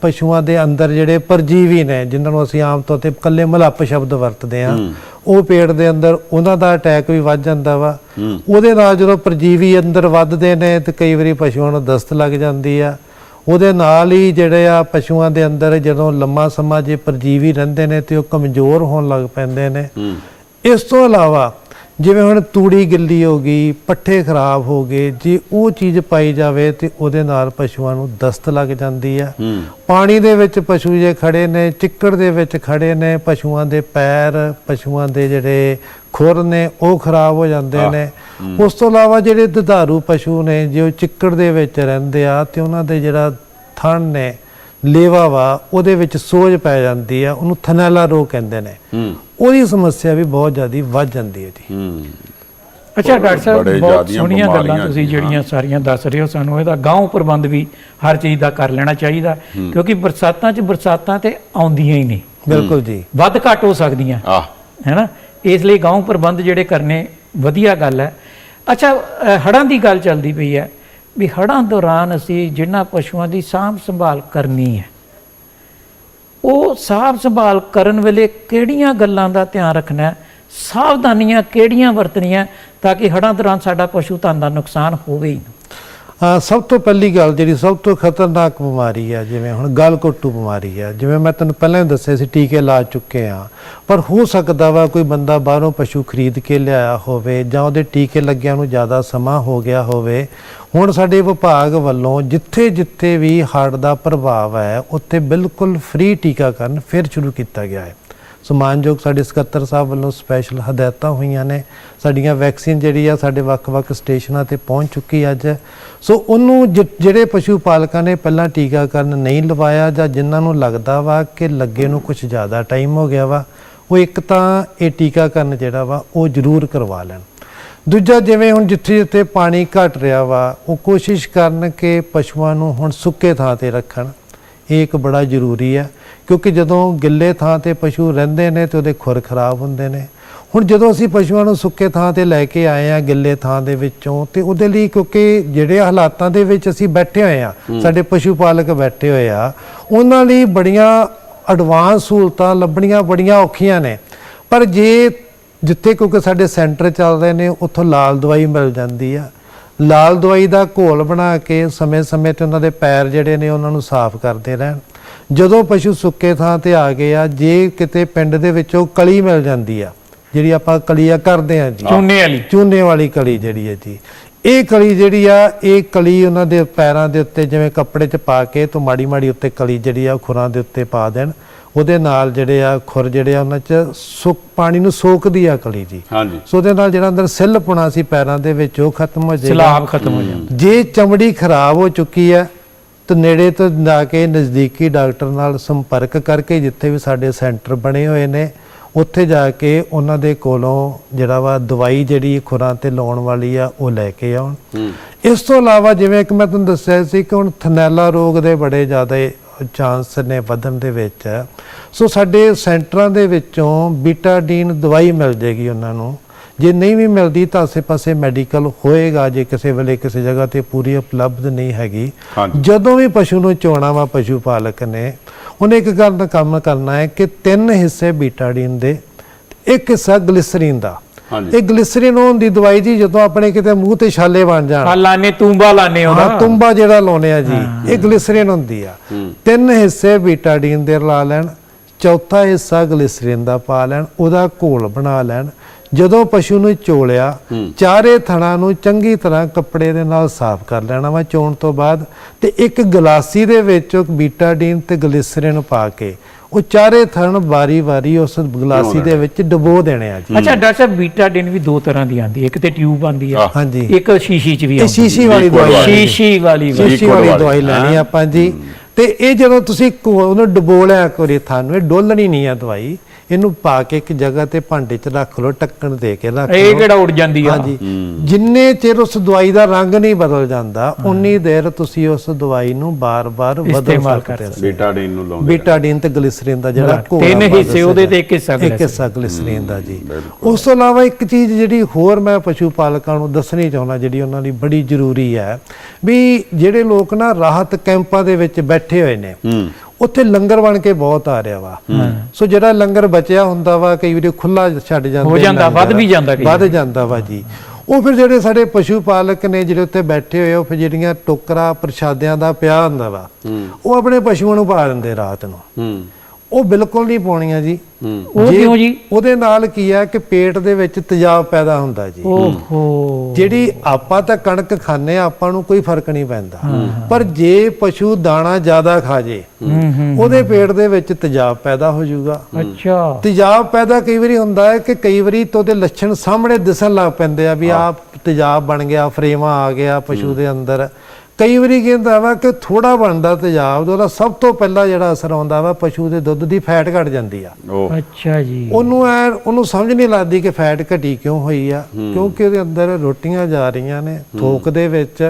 Speaker 3: ਪਸ਼ੂਆਂ ਦੇ ਅੰਦਰ ਜਿਹੜੇ ਪਰਜੀਵੀ ਨੇ ਜਿਨ੍ਹਾਂ ਨੂੰ ਅਸੀਂ ਆਮ ਤੌਰ ਤੇ ਕੱਲੇ ਮਲੱਪ ਸ਼ਬਦ ਵਰਤਦੇ ਆ ਉਹ ਪੇਟ ਦੇ ਅੰਦਰ ਉਹਨਾਂ ਦਾ ਅਟੈਕ ਵੀ ਵੱਧ ਜਾਂਦਾ ਵਾ। ਉਹਦੇ ਨਾਲ ਜਦੋਂ ਪਰਜੀਵੀ ਅੰਦਰ ਵੱਧਦੇ ਨੇ ਤੇ ਕਈ ਵਾਰੀ ਪਸ਼ੂਆਂ ਨੂੰ ਦਸਤ ਲੱਗ ਜਾਂਦੀ ਆ। ਉਹਦੇ ਨਾਲ ਹੀ ਜਿਹੜੇ ਆ ਪਸ਼ੂਆਂ ਦੇ ਅੰਦਰ ਜਦੋਂ ਲੰਮਾ ਸਮਾਂ ਜੇ ਪਰਜੀਵੀ ਰਹਿੰਦੇ ਨੇ ਤੇ ਉਹ ਕਮਜ਼ੋਰ ਹੋਣ ਲੱਗ ਪੈਂਦੇ ਨੇ। ਇਸ ਤੋਂ ਇਲਾਵਾ ਜਿਵੇਂ ਹੁਣ ਤੂੜੀ ਗਿੱਲੀ ਹੋ ਗਈ ਪੱਠੇ ਖਰਾਬ ਹੋ ਗਏ ਜੇ ਉਹ ਚੀਜ਼ ਪਾਈ ਜਾਵੇ ਤੇ ਉਹਦੇ ਨਾਲ ਪਸ਼ੂਆਂ ਨੂੰ ਦਸਤ ਲੱਗ ਜਾਂਦੀ ਆ। ਪਾਣੀ ਦੇ ਵਿੱਚ ਪਸ਼ੂ ਜੇ ਖੜੇ ਨੇ ਚਿੱਕੜ ਦੇ ਵਿੱਚ ਖੜੇ ਨੇ ਪਸ਼ੂਆਂ ਦੇ ਪੈਰ ਪਸ਼ੂਆਂ ਦੇ ਜਿਹੜੇ ਖੁਰ ਨੇ ਉਹ ਖਰਾਬ ਹੋ ਜਾਂਦੇ ਨੇ। ਉਸ ਤੋਂ ਇਲਾਵਾ ਜਿਹੜੇ ਦੁਧਾਰੂ ਪਸ਼ੂ ਨੇ ਜੋ ਚਿੱਕੜ ਦੇ ਵਿੱਚ ਰਹਿੰਦੇ ਆ ਤੇ ਉਹਨਾਂ ਦੇ ਜਿਹੜਾ ਥਣ ਨੇ ਲੇਵਾ ਵਾ ਉਹਦੇ ਵਿੱਚ ਸੋਜ ਪੈ ਜਾਂਦੀ ਆ ਉਹਨੂੰ ਥਨੈਲਾ ਰੋਗ ਕਹਿੰਦੇ ਨੇ।
Speaker 2: ਹੂੰ।
Speaker 3: ਉਹਦੀ ਸਮੱਸਿਆ ਵੀ ਬਹੁਤ ਜ਼ਿਆਦਾ ਵੱਧ ਜਾਂਦੀ ਹੈ ਜੀ।
Speaker 2: ਹੂੰ।
Speaker 1: ਅੱਛਾ ਡਾਕਟਰ ਸਾਹਿਬ ਬਹੁਤ ਸੋਹਣੀਆਂ ਗੱਲਾਂ ਤੁਸੀਂ ਜਿਹੜੀਆਂ ਸਾਰੀਆਂ ਦੱਸ ਰਹੇ ਹੋ ਸਾਨੂੰ ਇਹਦਾ ਗਾਂਵ ਪ੍ਰਬੰਧ ਵੀ ਹਰ ਚੀਜ਼ ਦਾ ਕਰ ਲੈਣਾ ਚਾਹੀਦਾ ਕਿਉਂਕਿ ਬਰਸਾਤਾਂ 'ਚ ਬਰਸਾਤਾਂ ਤੇ ਆਉਂਦੀਆਂ ਹੀ ਨਹੀਂ।
Speaker 3: ਬਿਲਕੁਲ ਜੀ।
Speaker 1: ਵੱਧ ਘੱਟ ਹੋ ਸਕਦੀਆਂ।
Speaker 2: ਆਹ।
Speaker 1: ਹੈਨਾ? ਇਸ ਲਈ ਗਾਂਵ ਪ੍ਰਬੰਧ ਜਿਹੜੇ ਕਰਨੇ ਵਧੀਆ ਗੱਲ ਹੈ। ਅੱਛਾ ਅ, ਹੜ੍ਹਾਂ ਦੀ ਗੱਲ ਚੱਲਦੀ ਪਈ ਹੈ। ਵੀ ਹੜ੍ਹਾਂ ਦੌਰਾਨ ਅਸੀਂ ਜਿਨ੍ਹਾਂ ਪਸ਼ੂਆਂ ਦੀ ਸਾਂਭ ਸੰਭਾਲ ਕਰਨੀ ਹੈ, ਉਹ ਸਾਂਭ ਸੰਭਾਲ ਕਰਨ ਵੇਲੇ ਕਿਹੜੀਆਂ ਗੱਲਾਂ ਦਾ ਧਿਆਨ ਰੱਖਣਾ ਹੈ, ਸਾਵਧਾਨੀਆਂ ਕਿਹੜੀਆਂ ਵਰਤਣੀਆਂ ਤਾਂ ਕਿ ਹੜ੍ਹਾਂ ਦੌਰਾਨ ਸਾਡਾ ਪਸ਼ੂ ਧਨ ਦਾ ਨੁਕਸਾਨ ਹੋਵੇ ਹੀ ਨਾ।
Speaker 3: ਸਭ ਤੋਂ ਪਹਿਲੀ ਗੱਲ ਜਿਹੜੀ ਸਭ ਤੋਂ ਖਤਰਨਾਕ ਬਿਮਾਰੀ ਆ, ਜਿਵੇਂ ਹੁਣ ਗਲਘੋਟੂ ਬਿਮਾਰੀ ਆ, ਜਿਵੇਂ ਮੈਂ ਤੁਹਾਨੂੰ ਪਹਿਲਾਂ ਹੀ ਦੱਸਿਆ ਸੀ, ਟੀਕੇ ਲਾ ਚੁੱਕੇ ਆ। ਪਰ ਹੋ ਸਕਦਾ ਵਾ ਕੋਈ ਬੰਦਾ ਬਾਹਰੋਂ ਪਸ਼ੂ ਖਰੀਦ ਕੇ ਲਿਆਇਆ ਹੋਵੇ ਜਾਂ ਉਹਦੇ ਟੀਕੇ ਲੱਗਿਆਂ ਨੂੰ ਜ਼ਿਆਦਾ ਸਮਾਂ ਹੋ ਗਿਆ ਹੋਵੇ। ਹੁਣ ਸਾਡੇ ਵਿਭਾਗ ਵੱਲੋਂ ਜਿੱਥੇ ਜਿੱਥੇ ਵੀ ਹਾਰਟ ਦਾ ਪ੍ਰਭਾਵ ਹੈ, ਉੱਥੇ ਬਿਲਕੁਲ ਫ੍ਰੀ ਟੀਕਾਕਰਨ ਫਿਰ ਸ਼ੁਰੂ ਕੀਤਾ ਗਿਆ ਹੈ। ਸਮਾਨਯੋਗ ਸਾਡੇ ਸਕੱਤਰ ਸਾਹਿਬ ਵੱਲੋਂ ਸਪੈਸ਼ਲ ਹਦਾਇਤਾਂ ਹੋਈਆਂ ਨੇ। ਸਾਡੀਆਂ ਵੈਕਸੀਨ ਜਿਹੜੀ ਆ ਸਾਡੇ ਵੱਖ-ਵੱਖ ਸਟੇਸ਼ਨਾਂ ਤੇ ਪਹੁੰਚ ਚੁੱਕੀ ਅੱਜ। ਸੋ ਉਹਨੂੰ ਜਿ- ਜਿਹੜੇ ਪਸ਼ੂ ਪਾਲਕਾਂ ਨੇ ਪਹਿਲਾਂ ਟੀਕਾਕਰਨ ਨਹੀਂ ਲਵਾਇਆ ਜਾਂ ਜਿਨ੍ਹਾਂ ਨੂੰ ਲੱਗਦਾ ਵਾ ਕਿ ਲੱਗੇ ਨੂੰ ਕੁਝ ਜ਼ਿਆਦਾ ਟਾਈਮ ਹੋ ਗਿਆ ਵਾ, ਉਹ ਇੱਕ ਤਾਂ ਇਹ ਟੀਕਾਕਰਨ ਜਿਹੜਾ ਵਾ, ਉਹ ਜ਼ਰੂਰ ਕਰਵਾ ਲੈਣ। ਦੂਜਾ ਜਿਵੇਂ ਹੁਣ ਜਿੱਥੇ ਜਿੱਥੇ ਪਾਣੀ ਘਟ ਰਿਹਾ ਵਾ, ਉਹ ਕੋਸ਼ਿਸ਼ ਕਰਨ ਕਿ ਪਸ਼ੂਆਂ ਨੂੰ ਹੁਣ ਸੁੱਕੇ ਥਾਂ ਤੇ ਰੱਖਣ। ਇਹ ਇੱਕ ਬੜਾ ਜ਼ਰੂਰੀ ਹੈ ਕਿਉਂਕਿ ਜਦੋਂ ਗਿੱਲੇ ਥਾਂ ਤੇ ਪਸ਼ੂ ਰਹਿੰਦੇ ਨੇ ਤੇ ਉਹਦੇ ਖੁਰ ਖਰਾਬ ਹੁੰਦੇ ਨੇ। ਹੁਣ ਜਦੋਂ ਅਸੀਂ ਪਸ਼ੂਆਂ ਨੂੰ ਸੁੱਕੇ ਥਾਂ ਤੇ ਲੈ ਕੇ ਆਏ ਆ ਗਿੱਲੇ ਥਾਂ ਦੇ ਵਿੱਚੋਂ ਤੇ ਉਹਦੇ ਲਈ ਕਿਉਂਕਿ ਜਿਹੜੇ ਹਾਲਾਤਾਂ ਦੇ ਵਿੱਚ ਅਸੀਂ ਬੈਠੇ ਹੋਏ ਆ ਸਾਡੇ ਪਸ਼ੂ ਪਾਲਕ ਬੈਠੇ ਹੋਏ ਆ ਉਹਨਾਂ ਲਈ ਬੜੀਆਂ ਐਡਵਾਂਸ ਸਹੂਲਤਾਂ ਲੱਭਣੀਆਂ ਬੜੀਆਂ ਔਖੀਆਂ ਨੇ। ਪਰ ਜੇ ਜਿੱਥੇ ਕਿਉਂਕਿ ਸਾਡੇ ਸੈਂਟਰ ਚੱਲ ਰਹੇ ਨੇ ਉੱਥੋਂ ਲਾਲ ਦਵਾਈ ਮਿਲ ਜਾਂਦੀ ਆ। ਲਾਲ ਦਵਾਈ ਦਾ ਘੋਲ ਬਣਾ ਕੇ ਸਮੇਂ-ਸਮੇਂ ਤੇ ਉਹਨਾਂ ਦੇ ਪੈਰ ਜਿਹੜੇ ਨੇ ਉਹਨਾਂ ਨੂੰ ਸਾਫ਼ ਕਰਦੇ ਰਹਿਣ। ਜਦੋਂ ਪਸ਼ੂ ਸੁੱਕੇ ਥਾਂ ਤੇ ਆ ਗਏ ਆ ਜੇ ਕਿਤੇ ਪਿੰਡ ਦੇ ਵਿੱਚੋਂ ਕਲੀ ਮਿਲ ਜਾਂਦੀ ਆ ਜਿਹੜੀ ਆਪਾਂ ਕਲੀਆ ਕਰਦੇ ਆ ਜੀ।
Speaker 1: ਚੂਨੇ ਵਾਲੀ।
Speaker 3: ਚੂਨੇ ਵਾਲੀ ਕਲੀ ਜਿਹੜੀ ਹੈ ਜੀ। ਇਹ ਕਲੀ ਜਿਹੜੀ ਆ ਇਹ ਕਲੀ ਉਹਨਾਂ ਦੇ ਪੈਰਾਂ ਦੇ ਉੱਤੇ ਜਿਵੇਂ ਕੱਪੜੇ 'ਚ ਪਾ ਕੇ ਤੋਂ ਮਾੜੀ ਮਾੜੀ ਉੱਤੇ ਕਲੀ ਜਿਹੜੀ ਆ ਖੁਰਾਂ ਦੇ ਉੱਤੇ ਪਾ ਦੇਣ। ਉਹਦੇ ਨਾਲ ਜਿਹੜੇ ਆ ਖੁਰ ਜਿਹੜੇ ਆ ਉਹਨਾਂ 'ਚ ਸੁੱਕ ਪਾਣੀ ਨੂੰ ਸੋਕਦੀ ਆ ਕਲੀ ਜੀ।
Speaker 2: ਹਾਂਜੀ।
Speaker 3: ਸੋ ਉਹਦੇ ਨਾਲ ਜਿਹੜਾ ਅੰਦਰ ਸਿੱਲ ਪੁਣਾ ਸੀ ਪੈਰਾਂ ਦੇ ਵਿੱਚ ਉਹ ਖਤਮ ਹੋ ਜਾਏਗਾ।
Speaker 1: ਸਲਾਬ ਖਤਮ ਹੋ ਜਾਂਦਾ।
Speaker 3: ਜੇ ਚਮੜੀ ਖਰਾਬ ਹੋ ਚੁੱਕੀ ਹੈ ਤਾਂ ਨੇੜੇ ਤੋਂ ਜਾ ਕੇ ਨਜ਼ਦੀਕੀ ਡਾਕਟਰ ਨਾਲ ਸੰਪਰਕ ਕਰਕੇ ਜਿੱਥੇ ਵੀ ਸਾਡੇ ਸੈਂਟਰ ਬਣੇ ਹੋਏ ਨੇ ਉੱਥੇ ਜਾ ਕੇ ਉਹਨਾਂ ਦੇ ਕੋਲੋਂ ਜਿਹੜਾ ਵਾ ਦਵਾਈ ਜਿਹੜੀ ਖੁਰਾਂ ਤੇ ਲਾਉਣ ਵਾਲੀ ਆ ਉਹ ਲੈ ਕੇ ਆਉਣ।
Speaker 2: ਹੂੰ।
Speaker 3: ਇਸ ਤੋਂ ਇਲਾਵਾ ਜਿਵੇਂ ਇੱਕ ਮੈਂ ਤੁਹਾਨੂੰ ਦੱਸਿਆ ਸੀ ਕਿ ਹੁਣ ਥਨੈਲਾ ਰੋਗ ਦੇ ਬੜੇ ਜ਼ਿਆਦਾ ਚਾਂਸ ਨੇ ਵਧਣ ਦੇ ਵਿੱਚ। ਸੋ ਸਾਡੇ ਸੈਂਟਰਾਂ ਦੇ ਵਿੱਚੋਂ ਬੀਟਾਡੀਨ ਦਵਾਈ ਮਿਲ ਜੇਗੀ ਉਹਨਾਂ ਨੂੰ। ਜੇ ਨਹੀਂ ਵੀ ਮਿਲਦੀ ਤਾਂ ਆਸੇ-ਪਾਸੇ ਮੈਡੀਕਲ ਹੋਏਗਾ ਜੇ ਕਿਸੇ ਵੇਲੇ ਕਿਸੇ ਜਗ੍ਹਾ ਤੇ ਪੂਰੀ ਉਪਲਬਧ ਨਹੀਂ ਹੈਗੀ। ਜਦੋਂ ਵੀ ਪਸ਼ੂ ਨੂੰ ਚੋਣਾ ਵਾ ਪਸ਼ੂ ਪਾਲਕ ਨੇ ਉਹਨੇ ਇੱਕ ਗੱਲ ਦਾ ਕੰਮ ਕਰਨਾ ਹੈ ਕਿ ਤਿੰਨ ਹਿੱਸੇ ਬੀਟਾਡੀਨ ਦੇ ਇੱਕ ਹਿੱਸਾ ਗਲਿਸਰੀਨ ਦਾ। ਇਹ ਗਲਿਸਰੀਨ ਹੁੰਦੀ ਦਵਾਈ ਜੀ ਜਦੋਂ ਆਪਣੇ ਕਿਤੇ ਮੂੰਹ ਤੇ ਛਾਲੇ ਬਣ ਜਾਣ।
Speaker 1: ਆ ਲਾਨੇ ਤੂੰਬਾ ਲਾਨੇ ਉਹਦਾ
Speaker 3: ਹਾਂ ਤੁੰਬਾ ਜਿਹੜਾ ਲਾਉਨੇ ਆ ਜੀ ਇਹ ਗਲਿਸਰੀਨ ਹੁੰਦੀ ਆ। ਤਿੰਨ ਹਿੱਸੇ ਬੀਟਾਡੀਨ ਦੇ ਲਾ ਲੈਣ ਚੌਥਾ ਹਿੱਸਾ ਗਲਿਸਰੀਨ ਦਾ ਪਾ ਲੈਣ ਉਹਦਾ ਘੋਲ ਬਣਾ ਲੈਣ। ਜਦੋਂ ਪਸ਼ੂ ਨੂੰ ਚੋਲਿਆ ਚਾਰੇ ਥਣਾ ਨੂੰ ਚੰਗੀ ਤਰ੍ਹਾਂ ਕੱਪੜੇ ਦੇ ਨਾਲ ਸਾਫ਼ ਕਰ ਲੈਣਾ ਵਾ ਚੋਣ ਤੋਂ ਬਾਅਦ ਤੇ ਇੱਕ ਗਲਾਸੀ ਦੇ ਵਿੱਚ ਬੀਟਾਡੀਨ ਤੇ ਗਲਿਸਰੀਨ ਪਾ ਕੇ ਉਹ ਚਾਰੇ ਥਣ ਵਾਰੀ-ਵਾਰੀ ਉਸ ਗਲਾਸੀ ਦੇ ਵਿੱਚ ਡਬੋ ਦੇਣੇ ਆ ਜੀ
Speaker 1: ਅੱਛਾ ਡਾਕਟਰ ਸਾਹਿਬ ਬੀਟਾਡੀਨ ਵੀ ਦੋ ਤਰ੍ਹਾਂ ਦੀ ਆਂਦੀ ਹੈ ਇੱਕ ਤੇ ਟਿਊਬ ਆਂਦੀ ਹੈ।
Speaker 3: ਹਾਂਜੀ
Speaker 1: ਇੱਕ ਸ਼ੀਸ਼ੀ ਚ ਵੀ
Speaker 3: ਇਹ
Speaker 1: ਆਉਂਦੀ
Speaker 3: ਸ਼ੀਸ਼ੀ ਵਾਲੀ ਦਵਾਈ। ਹੈ।
Speaker 1: ਸ਼ੀਸ਼ੀ ਵਾਲੀ ਵੀ।
Speaker 3: ਸ਼ੀਸ਼ੀ ਵਾਲੀ। ਦਵਾਈ ਲੈਣੀ ਆ ਆਪਾਂ ਜੀ ਤੇ ਇਹ ਜਦੋਂ ਤੁਸੀਂ ਕੋ- ਉਹਨੂੰ ਡਬੋਲਿਆ ਕੋਰੇ ਤੁਹਾਨੂੰ ਇਹ ਡੋਲਣੀ ਨਹੀਂ ਆ ਦਵਾਈ ਇਹਨੂੰ ਪਾ ਕੇ ਇੱਕ ਜਗ੍ਹਾ ਤੇ ਭਾਂਡੇ 'ਚ ਰੱਖ ਲਓ ਟੱਕਣ ਦੇ ਕੇ ਰੱਖ
Speaker 1: ਇਹ
Speaker 3: ਲਓ।
Speaker 1: ਕਿਹੜਾ ਉੱਡ ਜਾਂਦੀ ਆ?
Speaker 3: ਹਾਂਜੀ। ਜਿੰਨੇ ਚਿਰ ਉਸ ਦਵਾਈ ਦਾ ਰੰਗ ਨਹੀਂ ਬਦਲ ਜਾਂਦਾ ਉਨੀ ਦੇਰ ਤੁਸੀਂ ਉਸ ਦਵਾਈ ਨੂੰ ਬਾਰ-ਬਾਰ ਬਦਲ ਸਕਦੇ
Speaker 1: ਕਰ
Speaker 3: ਹੋ।
Speaker 2: ਬੀਟਾਡੀਨ ਨੂੰ ਲਾਉਂਦੇ
Speaker 3: ਬੀਟਾਡੀਨ ਤੇ ਗਲਿਸਰੀਨ ਦਾ ਜਿਹੜਾ ਘੋਲ
Speaker 1: ਤਿੰਨ ਹਿੱਸੇ ਉਹਦੇ ਤੇ ਇੱਕ ਹਿੱਸਾ
Speaker 3: ਇੱਕ। ਹਿੱਸਾ ਗਲਿਸਰੀਨ ਦਾ ਜੀ। ਉਸ ਤੋਂ ਇਲਾਵਾ ਇੱਕ ਚੀਜ਼ ਜਿਹੜੀ ਹੋਰ ਮੈਂ ਪਸ਼ੂ ਪਾਲਕਾਂ ਨੂੰ ਦੱਸਣੀ ਚਾਹੁੰਦਾ ਜਿਹੜੀ ਉਹਨਾਂ ਲਈ ਬੜੀ ਜ਼ਰੂਰੀ ਹੈ ਵੀ ਜਿਹੜੇ ਲੋਕ ਨਾ ਰਾਹਤ ਕੈਂਪਾਂ ਦੇ ਵਿੱਚ ਬੈਠੇ ਹੋਏ ਨੇ
Speaker 2: ਹੂੰ।
Speaker 3: ਉੱਥੇ ਲੰਗਰ ਬਣ ਕੇ ਬਹੁਤ ਆ ਰਿਹਾ ਵਾ। ਸੋ ਜਿਹੜਾ ਲੰਗਰ ਬਚਿਆ ਹੁੰਦਾ ਵਾ ਕਈ ਵਾਰੀ ਖੁੱਲਾ ਛੱਡ ਜਾਂਦੇ
Speaker 1: ਹੋ ਜਾਂਦਾ। ਵੱਧ ਵੀ ਜਾਂਦਾ
Speaker 3: ਵੱਧ ਜਾਂਦਾ ਵਾ ਜੀ। ਉਹ ਫਿਰ ਜਿਹੜੇ ਸਾਡੇ ਪਸ਼ੂ ਪਾਲਕ ਨੇ ਜਿਹੜੇ ਉੱਥੇ ਬੈਠੇ ਹੋਏ ਉਹ ਫਿਰ ਜਿਹੜੀਆਂ ਟੋਕਰਾ ਪ੍ਰਸ਼ਾਦਿਆਂ ਦਾ ਪਿਆ ਹੁੰਦਾ ਵਾ ਉਹ ਆਪਣੇ ਪਸ਼ੂਆਂ ਨੂੰ ਪਾ ਦਿੰਦੇ ਰਾਤ ਨੂੰ। ਉਹ ਬਿਲਕੁਲ ਨਹੀਂ ਪਾਉਣੀਆਂ ਜੀ।
Speaker 1: ਉਹ ਕਿਉਂ ਜੀ?
Speaker 3: ਉਹਦੇ ਨਾਲ ਕੀ ਹੈ ਕਿ ਪੇਟ ਦੇ ਵਿੱਚ ਤੇਜ਼ਾਬ ਪੈਦਾ ਹੁੰਦਾ ਜੀ।
Speaker 1: ਓਹੋ।
Speaker 3: ਜਿਹੜੀ ਆਪਾਂ ਤਾਂ ਕਣਕ ਖਾਂਦੇ ਆ ਆਪਾਂ ਨੂੰ ਕੋਈ ਫ਼ਰਕ ਨਹੀਂ ਪੈਂਦਾ। ਪਰ ਜੇ ਪਸ਼ੂ ਦਾਣਾ ਜ਼ਿਆਦਾ ਖਾ ਜੇ ਉਹਦੇ ਪੇਟ ਦੇ ਵਿੱਚ ਤੇਜ਼ਾਬ ਪੈਦਾ ਹੋ ਜਾਊਗਾ।
Speaker 1: ਅੱਛਾ।
Speaker 3: ਤੇਜ਼ਾਬ ਪੈਦਾ ਕਈ ਵਾਰੀ ਹੁੰਦਾ ਹੈ ਕਿ ਕਈ ਵਾਰੀ ਤੋਂ ਉਹਦੇ ਲੱਛਣ ਸਾਹਮਣੇ ਦਿਸਣ ਲੱਗ ਪੈਂਦੇ ਆ ਵੀ ਆ ਤੇਜ਼ਾਬ ਬਣ ਗਿਆ ਫਰੇਵਾ ਆ ਗਿਆ ਪਸ਼ੂ ਦੇ ਅੰਦਰ। ਕਈ ਵਾਰੀ ਕੀ ਹੁੰਦਾ ਵਾ ਕਿ ਥੋੜਾ ਬਣਦਾ ਤੇਜ਼ਾਬ ਉਹਦਾ ਸਭ ਤੋਂ ਪਹਿਲਾਂ ਜਿਹੜਾ ਅਸਰ ਆਉਂਦਾ ਵਾ ਪਸ਼ੂ ਦੇ ਦੁੱਧ ਦੀ ਫੈਟ ਘਟ ਜਾਂਦੀ ਆ।
Speaker 1: ਅੱਛਾ ਜੀ।
Speaker 3: ਉਹਨੂੰ ਐ ਉਹਨੂੰ ਸਮਝ ਨਹੀਂ ਲੱਗਦੀ ਕਿ ਫੈਟ ਘਟੀ ਕਿਉਂ ਹੋਈ ਆ ਕਿਉਂਕਿ ਉਹਦੇ ਅੰਦਰ ਰੋਟੀਆਂ ਜਾ ਰਹੀਆਂ ਨੇ ਥੋਕ ਦੇ ਵਿੱਚ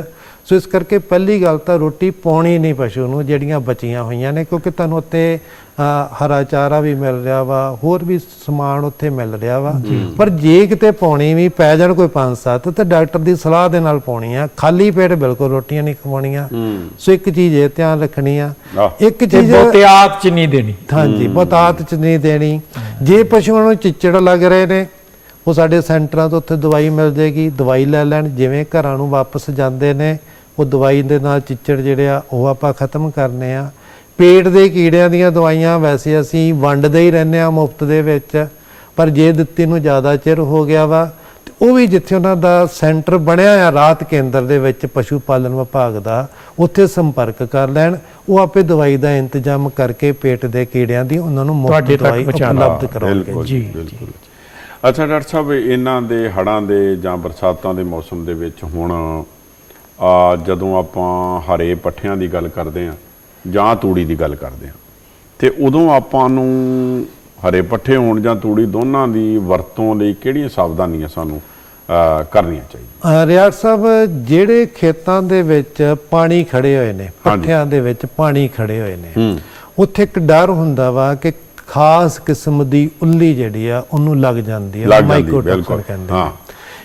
Speaker 3: ਸੋ ਇਸ ਕਰਕੇ ਪਹਿਲੀ ਗੱਲ ਤਾਂ ਰੋਟੀ ਪਾਉਣੀ ਨਹੀਂ ਪਸ਼ੂ ਨੂੰ ਜਿਹੜੀਆਂ ਬਚੀਆਂ ਹੋਈਆਂ ਨੇ ਕਿਉਂਕਿ ਤੁਹਾਨੂੰ ਉੱਤੇ ਅ, ਹਰਾ ਚਾਰਾ ਵੀ ਮਿਲ ਰਿਹਾ ਵਾ ਹੋਰ ਵੀ ਸਮਾਨ ਉੱਥੇ ਮਿਲ ਰਿਹਾ ਵਾ। ਪਰ ਜੇ ਕਿਤੇ ਪਾਉਣੀ ਵੀ ਪੈ ਜਾਣ ਕੋਈ ਪੰਜ ਸੱਤ ਤੇ ਡਾਕਟਰ ਦੀ ਸਲਾਹ ਦੇ ਨਾਲ ਪਾਉਣੀ ਆ। ਖਾਲੀ ਪੇਟ ਬਿਲਕੁਲ ਰੋਟੀਆਂ ਨਹੀਂ ਖਵਾਉਣੀਆਂ। ਸੋ ਇੱਕ ਚੀਜ਼ ਇਹ ਧਿਆਨ ਰੱਖਣੀ ਆ। ਇੱਕ ਚੀਜ਼
Speaker 1: ਬਹੁਤਿਆਤ ਚ ਨਹੀਂ ਦੇਣੀ।
Speaker 3: ਹਾਂਜੀ ਬਤਾਤ ਚ ਨਹੀਂ ਦੇਣੀ। ਜੇ ਪਸ਼ੂਆਂ ਨੂੰ ਚਿੱਚੜ ਲੱਗ ਰਹੇ ਨੇ ਉਹ ਸਾਡੇ ਸੈਂਟਰਾਂ ਤੋਂ ਉੱਥੇ ਦਵਾਈ ਮਿਲ ਜੇਗੀ ਦਵਾਈ ਲੈ ਲੈਣ ਜਿਵੇਂ ਘਰਾਂ ਨੂੰ ਵਾਪਸ ਜਾਂਦੇ ਨੇ ਉਹ ਦਵਾਈ ਦੇ ਨਾਲ ਚਿੱਚੜ ਜਿਹੜੇ ਆ ਉਹ ਆਪਾਂ ਖਤਮ ਕਰਨੇ ਆ। ਪੇਟ ਦੇ ਕੀੜਿਆਂ ਦੀਆਂ ਦਵਾਈਆਂ ਵੈਸੇ ਅਸੀਂ ਵੰਡਦੇ ਹੀ ਰਹਿੰਦੇ ਆ ਮੁਫਤ ਦੇ ਵਿੱਚ ਪਰ ਜੇ ਦਿੱਤੀ ਨੂੰ ਜ਼ਿਆਦਾ ਚਿਰ ਹੋ ਗਿਆ ਵਾ ਉਹ ਵੀ ਜਿੱਥੇ ਉਹਨਾਂ ਦਾ ਸੈਂਟਰ ਬਣਿਆ ਆ ਰਾਤ ਕੇਂਦਰ ਦੇ ਵਿੱਚ ਪਸ਼ੂ ਪਾਲਣ ਵਿਭਾਗ ਦਾ ਉੱਥੇ ਸੰਪਰਕ ਕਰ ਲੈਣ ਉਹ ਆਪੇ ਦਵਾਈ ਦਾ ਇੰਤਜ਼ਾਮ ਕਰਕੇ ਪੇਟ ਦੇ ਕੀੜਿਆਂ ਦੀ ਉਹਨਾਂ ਨੂੰ ਮੁਫਤ ਦਵਾਈ
Speaker 1: ਪਹੁੰਚਾ
Speaker 3: ਉਪਲਬਧ ਕਰਾਉਣਗੇ।
Speaker 2: ਬਿਲਕੁਲ
Speaker 1: ਜੀ,
Speaker 2: ਬਿਲਕੁਲ। ਅੱਛਾ ਡਾਕਟਰ ਸਾਹਿਬ ਇਹਨਾਂ ਦੇ ਹੜਾਂ ਦੇ ਜਾਂ ਬਰਸਾਤਾਂ ਦੇ ਮੌਸਮ ਦੇ ਵਿੱਚ ਹੁਣ ਆ ਜਦੋਂ ਆਪਾਂ ਹਰੇ ਪੱਠਿਆਂ ਦੀ ਗੱਲ ਕਰਦੇ ਆ ਜਾਂ ਤੂੜੀ ਦੀ ਗੱਲ ਕਰਦੇ ਆ ਤੇ ਉਦੋਂ ਆਪਾਂ ਨੂੰ ਹਰੇ ਪੱਠੇ ਹੋਣ ਜਾਂ ਤੂੜੀ ਦੋਨਾਂ ਦੀ ਵਰਤੋਂ ਲਈ ਕਿਹੜੀਆਂ ਸਾਵਧਾਨੀਆਂ ਸਾਨੂੰ ਕਰਨੀਆਂ ਚਾਹੀਦੀਆਂ?
Speaker 3: ਰਿਆੜ ਸਾਹਿਬ ਜਿਹੜੇ ਖੇਤਾਂ ਦੇ ਵਿੱਚ ਪਾਣੀ ਖੜੇ ਹੋਏ ਨੇ ਪੱਠਿਆਂ ਦੇ ਵਿੱਚ ਪਾਣੀ ਖੜੇ ਹੋਏ ਨੇ ਉੱਥੇ ਇੱਕ ਡਰ ਹੁੰਦਾ ਵਾ ਕਿ ਖਾਸ ਕਿਸਮ ਦੀ ਉੱਲੀ ਜਿਹੜੀ ਆ ਉਹਨੂੰ ਲੱਗ ਜਾਂਦੀ ਆ
Speaker 2: ਲੱਗ ਜਾਂਦੀ,
Speaker 3: ਮਾਈਕੋਟੋਕਸਨ
Speaker 2: ਬਿਲਕੁਲ,
Speaker 3: ਕਹਿੰਦੇ
Speaker 2: ਹਾਂ।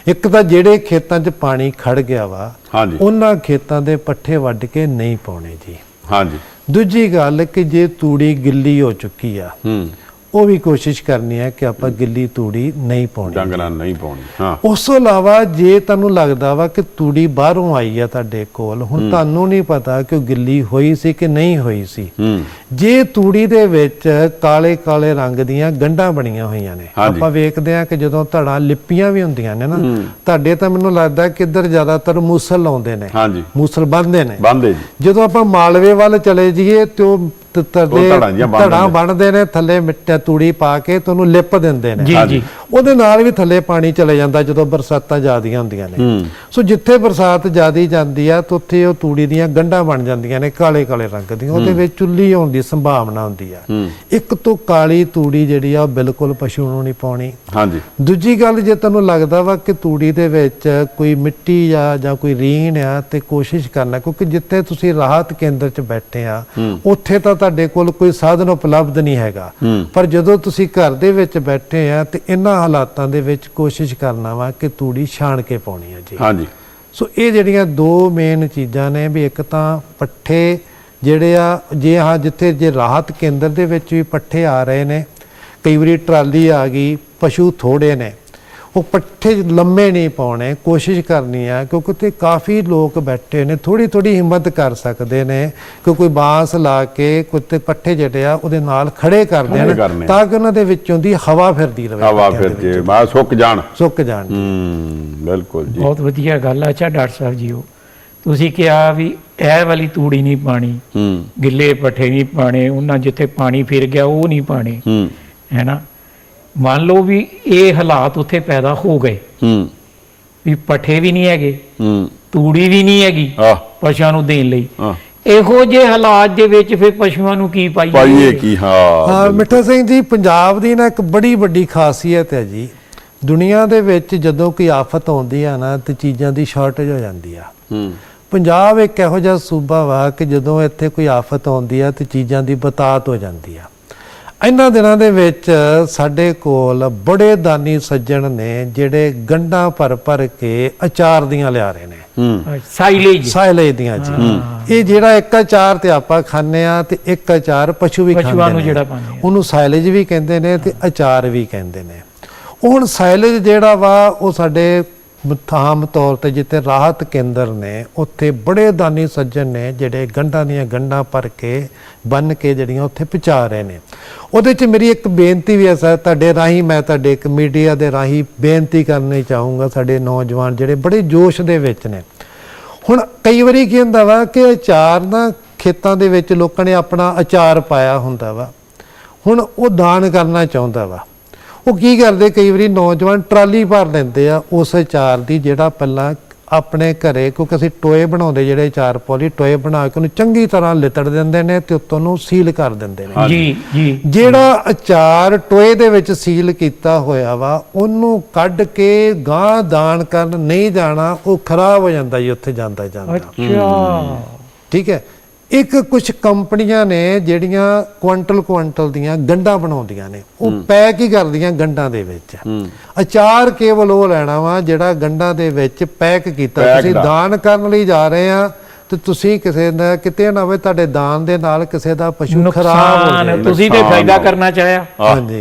Speaker 3: ਇੱਕ ਤਾਂ ਜਿਹੜੇ ਖੇਤਾਂ 'ਚ ਪਾਣੀ ਖੜ ਗਿਆ ਵਾ
Speaker 2: ਹਾਂਜੀ।
Speaker 3: ਉਹਨਾਂ ਖੇਤਾਂ ਦੇ ਪੱਠੇ ਵੱਢ ਕੇ ਨਹੀਂ ਪਾਉਣੇ ਜੀ।
Speaker 2: ਹਾਂਜੀ।
Speaker 3: ਦੂਜੀ ਗੱਲ ਕਿ ਜੇ ਤੂੜੀ ਗਿੱਲੀ ਹੋ ਚੁੱਕੀ ਆ
Speaker 2: ਹੂੰ।
Speaker 3: ਉਹ ਵੀ ਕੋਸ਼ਿਸ਼ ਕਰਨੀ ਹੈ ਕਿ ਆਪਾਂ ਗਿੱਲੀ ਤੂੜੀ ਨਹੀਂ ਪਾਉਣੀ।
Speaker 2: ਡੰਗਰਾਂ ਨਹੀਂ ਪਾਉਣੀ ਹਾਂ।
Speaker 3: ਉਸ ਤੋਂ ਇਲਾਵਾ ਜੇ ਤੁਹਾਨੂੰ ਲੱਗਦਾ ਵਾ ਕਿ ਤੂੜੀ ਬਾਹਰੋਂ ਆਈ ਆ ਤੁਹਾਡੇ ਕੋਲ ਹੁਣ ਤੁਹਾਨੂੰ ਨਹੀਂ ਪਤਾ ਕਿ ਉਹ ਗਿੱਲੀ ਹੋਈ ਸੀ ਕਿ ਨਹੀਂ ਹੋਈ ਸੀ। ਜੇ ਤੂੜੀ ਦੇ ਵਿੱਚ ਕਾਲੇ ਕਾਲੇ ਰੰਗ ਦੀਆਂ ਗੰਢਾਂ ਬਣੀਆਂ ਹੋਈਆਂ ਨੇ। ਆਪਾਂ ਵੇਖਦੇ ਆ ਕਿ ਜਦੋਂ ਧੜਾਂ ਲਿਪੀਆਂ ਵੀ ਹੁੰਦੀਆਂ ਨੇ ਨਾ ਤੁਹਾਡੇ ਤਾਂ ਮੈਨੂੰ ਲੱਗਦਾ ਕਿ ਇੱਧਰ ਜ਼ਿਆਦਾਤਰ ਮੂਸਲ ਲਾਉਂਦੇ ਨੇ ਮੂਸਲ ਬੰਨਦੇ ਨੇ।
Speaker 2: ਜੀ।
Speaker 3: ਜਦੋਂ ਆਪਾਂ ਮਾਲਵੇ ਵੱਲ ਚਲੇ ਜਾਈਏ ਤੇ ਉਹ ਤਰਦੇ
Speaker 2: ਧੜਾਂ।
Speaker 3: ਬਣਦੇ ਨੇ ਥੱਲੇ ਮਿੱਟਾ ਤੂੜੀ ਪਾ ਕੇ ਤੇ ਉਹਨੂੰ ਲਿਪ ਦਿੰਦੇ ਨੇ।
Speaker 1: ਜੀ। ਜੀ।
Speaker 3: ਉਹਦੇ ਨਾਲ ਵੀ ਥੱਲੇ ਪਾਣੀ ਚਲੇ ਜਾਂਦਾ ਜਦੋਂ ਬਰਸਾਤਾਂ ਜ਼ਿਆਦੀਆਂ ਹੁੰਦੀਆਂ ਨੇ। ਸੋ ਜਿੱਥੇ ਬਰਸਾਤ ਜ਼ਿਆਦੀ ਜਾਂਦੀ ਆ ਤੇ ਉੱਥੇ ਉਹ ਤੂੜੀ ਦੀਆਂ ਗੰਢਾਂ ਬਣ ਜਾਂਦੀਆਂ ਨੇ ਕਾਲੇ ਕਾਲੇ ਰੰਗ ਦੀਆਂ। ਉਹਦੇ ਵਿੱਚ ਚੁੱਲੀ ਹੋਣ ਦੀ ਸੰਭਾਵਨਾ ਹੁੰਦੀ ਆ। ਇੱਕ ਤੋਂ ਕਾਲੀ ਤੂੜੀ ਜਿਹੜੀ ਆ ਉਹ ਬਿਲਕੁਲ ਪਸ਼ੂ ਨੂੰ ਨਹੀਂ ਪਾਉਣੀ।
Speaker 2: ਹਾਂਜੀ।
Speaker 3: ਦੂਜੀ ਗੱਲ ਜੇ ਤੁਹਾਨੂੰ ਲੱਗਦਾ ਵਾ ਕਿ ਤੂੜੀ ਦੇ ਵਿੱਚ ਕੋਈ ਮਿੱਟੀ ਆ ਜਾਂ ਕੋਈ ਰੀਣ ਆ ਤੇ ਕੋਸ਼ਿਸ਼ ਕਰਨਾ ਕਿਉਂਕਿ ਜਿੱਥੇ ਤੁਸੀਂ ਰਾਹਤ ਕੇਂਦਰ 'ਚ ਬੈਠੇ ਆ ਉੱਥੇ ਤਾਂ ਤੁਹਾਡੇ ਕੋਲ ਕੋਈ ਸਾਧਨ ਉਪਲਬਧ ਨਹੀਂ ਹੈਗਾ। ਪਰ ਜਦੋਂ ਤੁਸੀਂ ਘਰ ਦੇ ਵਿੱਚ ਬੈਠੇ ਆ ਤੇ ਇਹਨਾਂ ਹਾਲਾਤਾਂ ਦੇ ਵਿੱਚ ਕੋਸ਼ਿਸ਼ ਕਰਨਾ ਵਾ ਕਿ ਤੂੜੀ ਛਾਣ ਕੇ ਪਾਉਣੀ ਆ ਜੀ।
Speaker 2: ਹਾਂਜੀ।
Speaker 3: ਸੋ ਇਹ ਜਿਹੜੀਆਂ ਦੋ ਮੇਨ ਚੀਜ਼ਾਂ ਨੇ ਵੀ ਇੱਕ ਤਾਂ ਪੱਠੇ ਜਿਹੜੇ ਆ ਜੇ ਹਾਂ ਜਿੱਥੇ ਜੇ ਰਾਹਤ ਕੇਂਦਰ ਦੇ ਵਿੱਚ ਵੀ ਪੱਠੇ ਆ ਰਹੇ ਨੇ ਕਈ ਵਾਰੀ ਟਰਾਲੀ ਆ ਗਈ ਪਸ਼ੂ ਥੋੜੇ ਨੇ ਉਹ ਪੱਠੇ ਲੰਮੇ ਨਹੀਂ ਪਾਉਣੇ ਕੋਸ਼ਿਸ਼ ਕਰਨੀ ਆ ਕਿਉਂਕਿ ਉੱਥੇ ਕਾਫੀ ਲੋਕ ਬੈਠੇ ਨੇ ਥੋੜੀ ਥੋੜੀ ਹਿੰਮਤ ਕਰ ਸਕਦੇ ਨੇ ਕਿ ਕੋਈ ਬਾਂਸ ਲਾ ਕੇ ਕੁੱਤੇ ਪੱਠੇ ਜਿਹੜੇ ਆ ਉਹਦੇ ਨਾਲ ਖੜੇ ਕਰ ਦੇਣ। ਤਾਂ ਕਿ ਉਹਨਾਂ ਦੇ ਵਿੱਚੋਂ ਦੀ ਹਵਾ ਫਿਰਦੀ ਰਹੇ
Speaker 2: ਹਵਾ ਫਿਰ ਜੇ ਮਾ ਸੁੱਕ ਜਾਣ।
Speaker 3: ਸੁੱਕ ਜਾਣ
Speaker 2: ਹੂੰ ਬਿਲਕੁਲ ਜੀ।
Speaker 1: ਬਹੁਤ ਵਧੀਆ ਗੱਲ ਆ ਅੱਛਾ ਡਾਕਟਰ ਸਾਹਿਬ ਜੀ ਉਹ ਤੁਸੀਂ ਕਿਹਾ ਵੀ ਇਹ ਵਾਲੀ ਤੂੜੀ ਨਹੀਂ ਪਾਣੀ
Speaker 2: ਹੂੰ।
Speaker 1: ਗਿੱਲੇ ਪੱਠੇ ਨਹੀਂ ਪਾਣੇ ਉਹਨਾਂ ਜਿੱਥੇ ਪਾਣੀ ਫਿਰ ਗਿਆ ਉਹ ਨਹੀਂ ਪਾਣੇ
Speaker 2: ਹੂੰ।
Speaker 1: ਹੈ ਨਾ? ਮੰਨ ਲਓ ਵੀ ਇਹ ਹਾਲਾਤ ਉੱਥੇ ਪੈਦਾ ਹੋ ਗਏ।
Speaker 2: ਹੂੰ।
Speaker 1: ਵੀ ਪੱਠੇ ਵੀ ਨਹੀਂ ਹੈਗੇ।
Speaker 2: ਹੂੰ।
Speaker 1: ਤੂੜੀ ਵੀ ਨਹੀਂ ਹੈਗੀ
Speaker 2: ਆਹ।
Speaker 1: ਪਸ਼ੂਆਂ ਨੂੰ ਦੇਣ ਲਈ। ਇਹੋ ਜਿਹੇ ਹਾਲਾਤ ਦੇ ਵਿੱਚ ਫਿਰ ਪਸ਼ੂਆਂ ਨੂੰ ਕੀ ਪਾਈਏ?
Speaker 2: ਪਾਈਏ ਕੀ? ਹਾਂ।
Speaker 3: ਹਾਂ ਮਿੱਠਾ ਸਿੰਘ ਜੀ ਪੰਜਾਬ ਦੀ ਨਾ ਇੱਕ ਬੜੀ ਵੱਡੀ ਖਾਸੀਅਤ ਹੈ ਜੀ। ਦੁਨੀਆ ਦੇ ਵਿੱਚ ਜਦੋਂ ਕੋਈ ਆਫਤ ਆਉਂਦੀ ਆ ਨਾ ਤੇ ਚੀਜ਼ਾਂ ਦੀ ਸ਼ਾਰਟੇਜ ਹੋ ਜਾਂਦੀ ਆ।
Speaker 2: ਹੂੰ।
Speaker 3: ਪੰਜਾਬ ਇੱਕ ਇਹੋ ਜਿਹਾ ਸੂਬਾ ਵਾ ਕਿ ਜਦੋਂ ਇੱਥੇ ਕੋਈ ਆਫਤ ਆਉਂਦੀ ਆ ਤੇ ਚੀਜ਼ਾਂ ਦੀ ਬਤਾਤ ਹੋ ਜਾਂਦੀ ਆ। ਇਹਨਾਂ ਦਿਨਾਂ ਦੇ ਵਿੱਚ ਸਾਡੇ ਕੋਲ ਬੜੇ ਦਾਨੀ ਸੱਜਣ ਨੇ ਜਿਹੜੇ ਗੰਢਾਂ ਭਰ ਭਰ ਕੇ ਅਚਾਰ ਦੀਆਂ ਲਿਆ ਰਹੇ ਨੇ।
Speaker 2: ਹੂੰ।
Speaker 1: ਸਾਈਲੇਜ
Speaker 3: ਦੀਆਂ ਜੀ। ਇਹ ਜਿਹੜਾ ਇੱਕ ਅਚਾਰ ਤੇ ਆਪਾਂ ਖਾਂਦੇ ਆ ਤੇ ਇੱਕ ਅਚਾਰ ਪਸ਼ੂ ਵੀ ਖਾਂਦੇ ਨੇ
Speaker 1: ਪਸ਼ੂਆਂ ਨੂੰ। ਜਿਹੜਾ ਪਾਉਂਦੇ ਆ
Speaker 3: ਉਹਨੂੰ ਸਾਇਲੇਜ ਵੀ ਕਹਿੰਦੇ ਨੇ ਤੇ ਅਚਾਰ ਵੀ ਕਹਿੰਦੇ ਨੇ। ਉਹ ਹੁਣ ਸਾਇਲੇਜ ਜਿਹੜਾ ਵਾ ਉਹ ਸਾਡੇ ਆਮ ਤੌਰ ਤੇ ਜਿੱਥੇ ਰਾਹਤ ਕੇਂਦਰ ਨੇ, ਉੱਥੇ ਬੜੇ ਦਾਨੀ ਸੱਜਣ ਨੇ ਜਿਹੜੇ ਗੰਢਾਂ ਦੀਆਂ ਗੰਢਾਂ ਭਰ ਕੇ ਬੰਨ ਕੇ ਜਿਹੜੀਆਂ ਉੱਥੇ ਪਹੁੰਚਾ ਰਹੇ ਨੇ। ਉਹਦੇ 'ਚ ਮੇਰੀ ਇੱਕ ਬੇਨਤੀ ਵੀ ਹੈ ਸਰ, ਤੁਹਾਡੇ ਰਾਹੀਂ ਮੈਂ ਤੁਹਾਡੇ ਇੱਕ ਮੀਡੀਆ ਦੇ ਰਾਹੀਂ ਬੇਨਤੀ ਕਰਨੀ ਚਾਹੂੰਗਾ, ਸਾਡੇ ਨੌਜਵਾਨ ਜਿਹੜੇ ਬੜੇ ਜੋਸ਼ ਦੇ ਵਿੱਚ ਨੇ। ਹੁਣ ਕਈ ਵਾਰੀ ਕੀ ਹੁੰਦਾ ਵਾ ਕਿ ਅਚਾਰ ਨਾ ਖੇਤਾਂ ਦੇ ਵਿੱਚ ਲੋਕਾਂ ਨੇ ਆਪਣਾ ਅਚਾਰ ਪਾਇਆ ਹੁੰਦਾ ਵਾ। ਹੁਣ ਉਹ ਦਾਨ ਕਰਨਾ ਚਾਹੁੰਦਾ ਵਾ। ਉਹ ਕੀ ਕਰਦੇ? ਕਈ ਵਾਰੀ ਨੌਜਵਾਨ ਟਰਾਲੀ ਭਰ ਲੈਂਦੇ ਆ ਉਸ ਅਚਾਰ ਦੀ ਜਿਹੜਾ ਪਹਿਲਾਂ ਆਪਣੇ ਘਰੇ ਕਿਉਂਕਿ ਅਸੀਂ ਟੋਏ ਬਣਾਉਂਦੇ ਜਿਹੜੇ ਅਚਾਰ ਪੌਲੀ ਟੋਏ ਬਣਾ ਕੇ ਉਹਨੂੰ ਚੰਗੀ ਤਰ੍ਹਾਂ ਲਿਤੜ ਦਿੰਦੇ ਨੇ ਤੇ ਉੱਤੋਂ ਨੂੰ ਸੀਲ ਕਰ ਦਿੰਦੇ ਨੇ।
Speaker 1: ਜੀ ਜੀ।
Speaker 3: ਜਿਹੜਾ ਅਚਾਰ ਟੋਏ ਦੇ ਵਿੱਚ ਸੀਲ ਕੀਤਾ ਹੋਇਆ ਵਾ ਉਹਨੂੰ ਕੱਢ ਕੇ ਗਾਂ ਦਾਨ ਕਰਨ ਨਹੀਂ ਜਾਣਾ ਉਹ ਖਰਾਬ ਹੋ ਜਾਂਦਾ ਜੀ ਉੱਥੇ ਜਾਂਦਾ ਜਾਂਦਾ।
Speaker 1: ਅੱਛਾ।
Speaker 3: ਠੀਕ ਹੈ? ਇੱਕ ਕੁਝ ਕੰਪਨੀਆਂ ਨੇ ਜਿਹੜੀਆਂ ਕੁਆਂਟਲ ਕੁਆਂਟਲ ਦੀਆਂ ਗੰਢਾਂ ਬਣਾਉਂਦੀਆਂ ਨੇ। ਉਹ ਪੈਕ ਹੀ ਕਰਦੀਆਂ ਗੰਢਾਂ ਦੇ ਵਿੱਚ? ਅਚਾਰ ਕੇਵਲ ਉਹ ਲੈਣਾ ਵਾ ਜਿਹੜਾ ਗੰਢਾਂ ਦੇ ਵਿੱਚ ਪੈਕ ਕੀਤਾ। ਤੁਸੀਂ। ਦਾਨ ਕਰਨ ਲਈ ਜਾ ਰਹੇ ਆ ਤੇ ਤੁਸੀਂ ਕਿਸੇ ਦਾ ਕਿਤੇ ਨਾ ਹੋਵੇ ਤੁਹਾਡੇ ਦਾਨ ਦੇ ਨਾਲ ਕਿਸੇ ਦਾ ਪਸ਼ੂ ਖਰਾਬ ਹੋ ਜਾਏ।
Speaker 1: ਤੁਸੀਂ ਤੇ ਫਾਇਦਾ। ਕਰਨਾ ਚਾਹਿਆ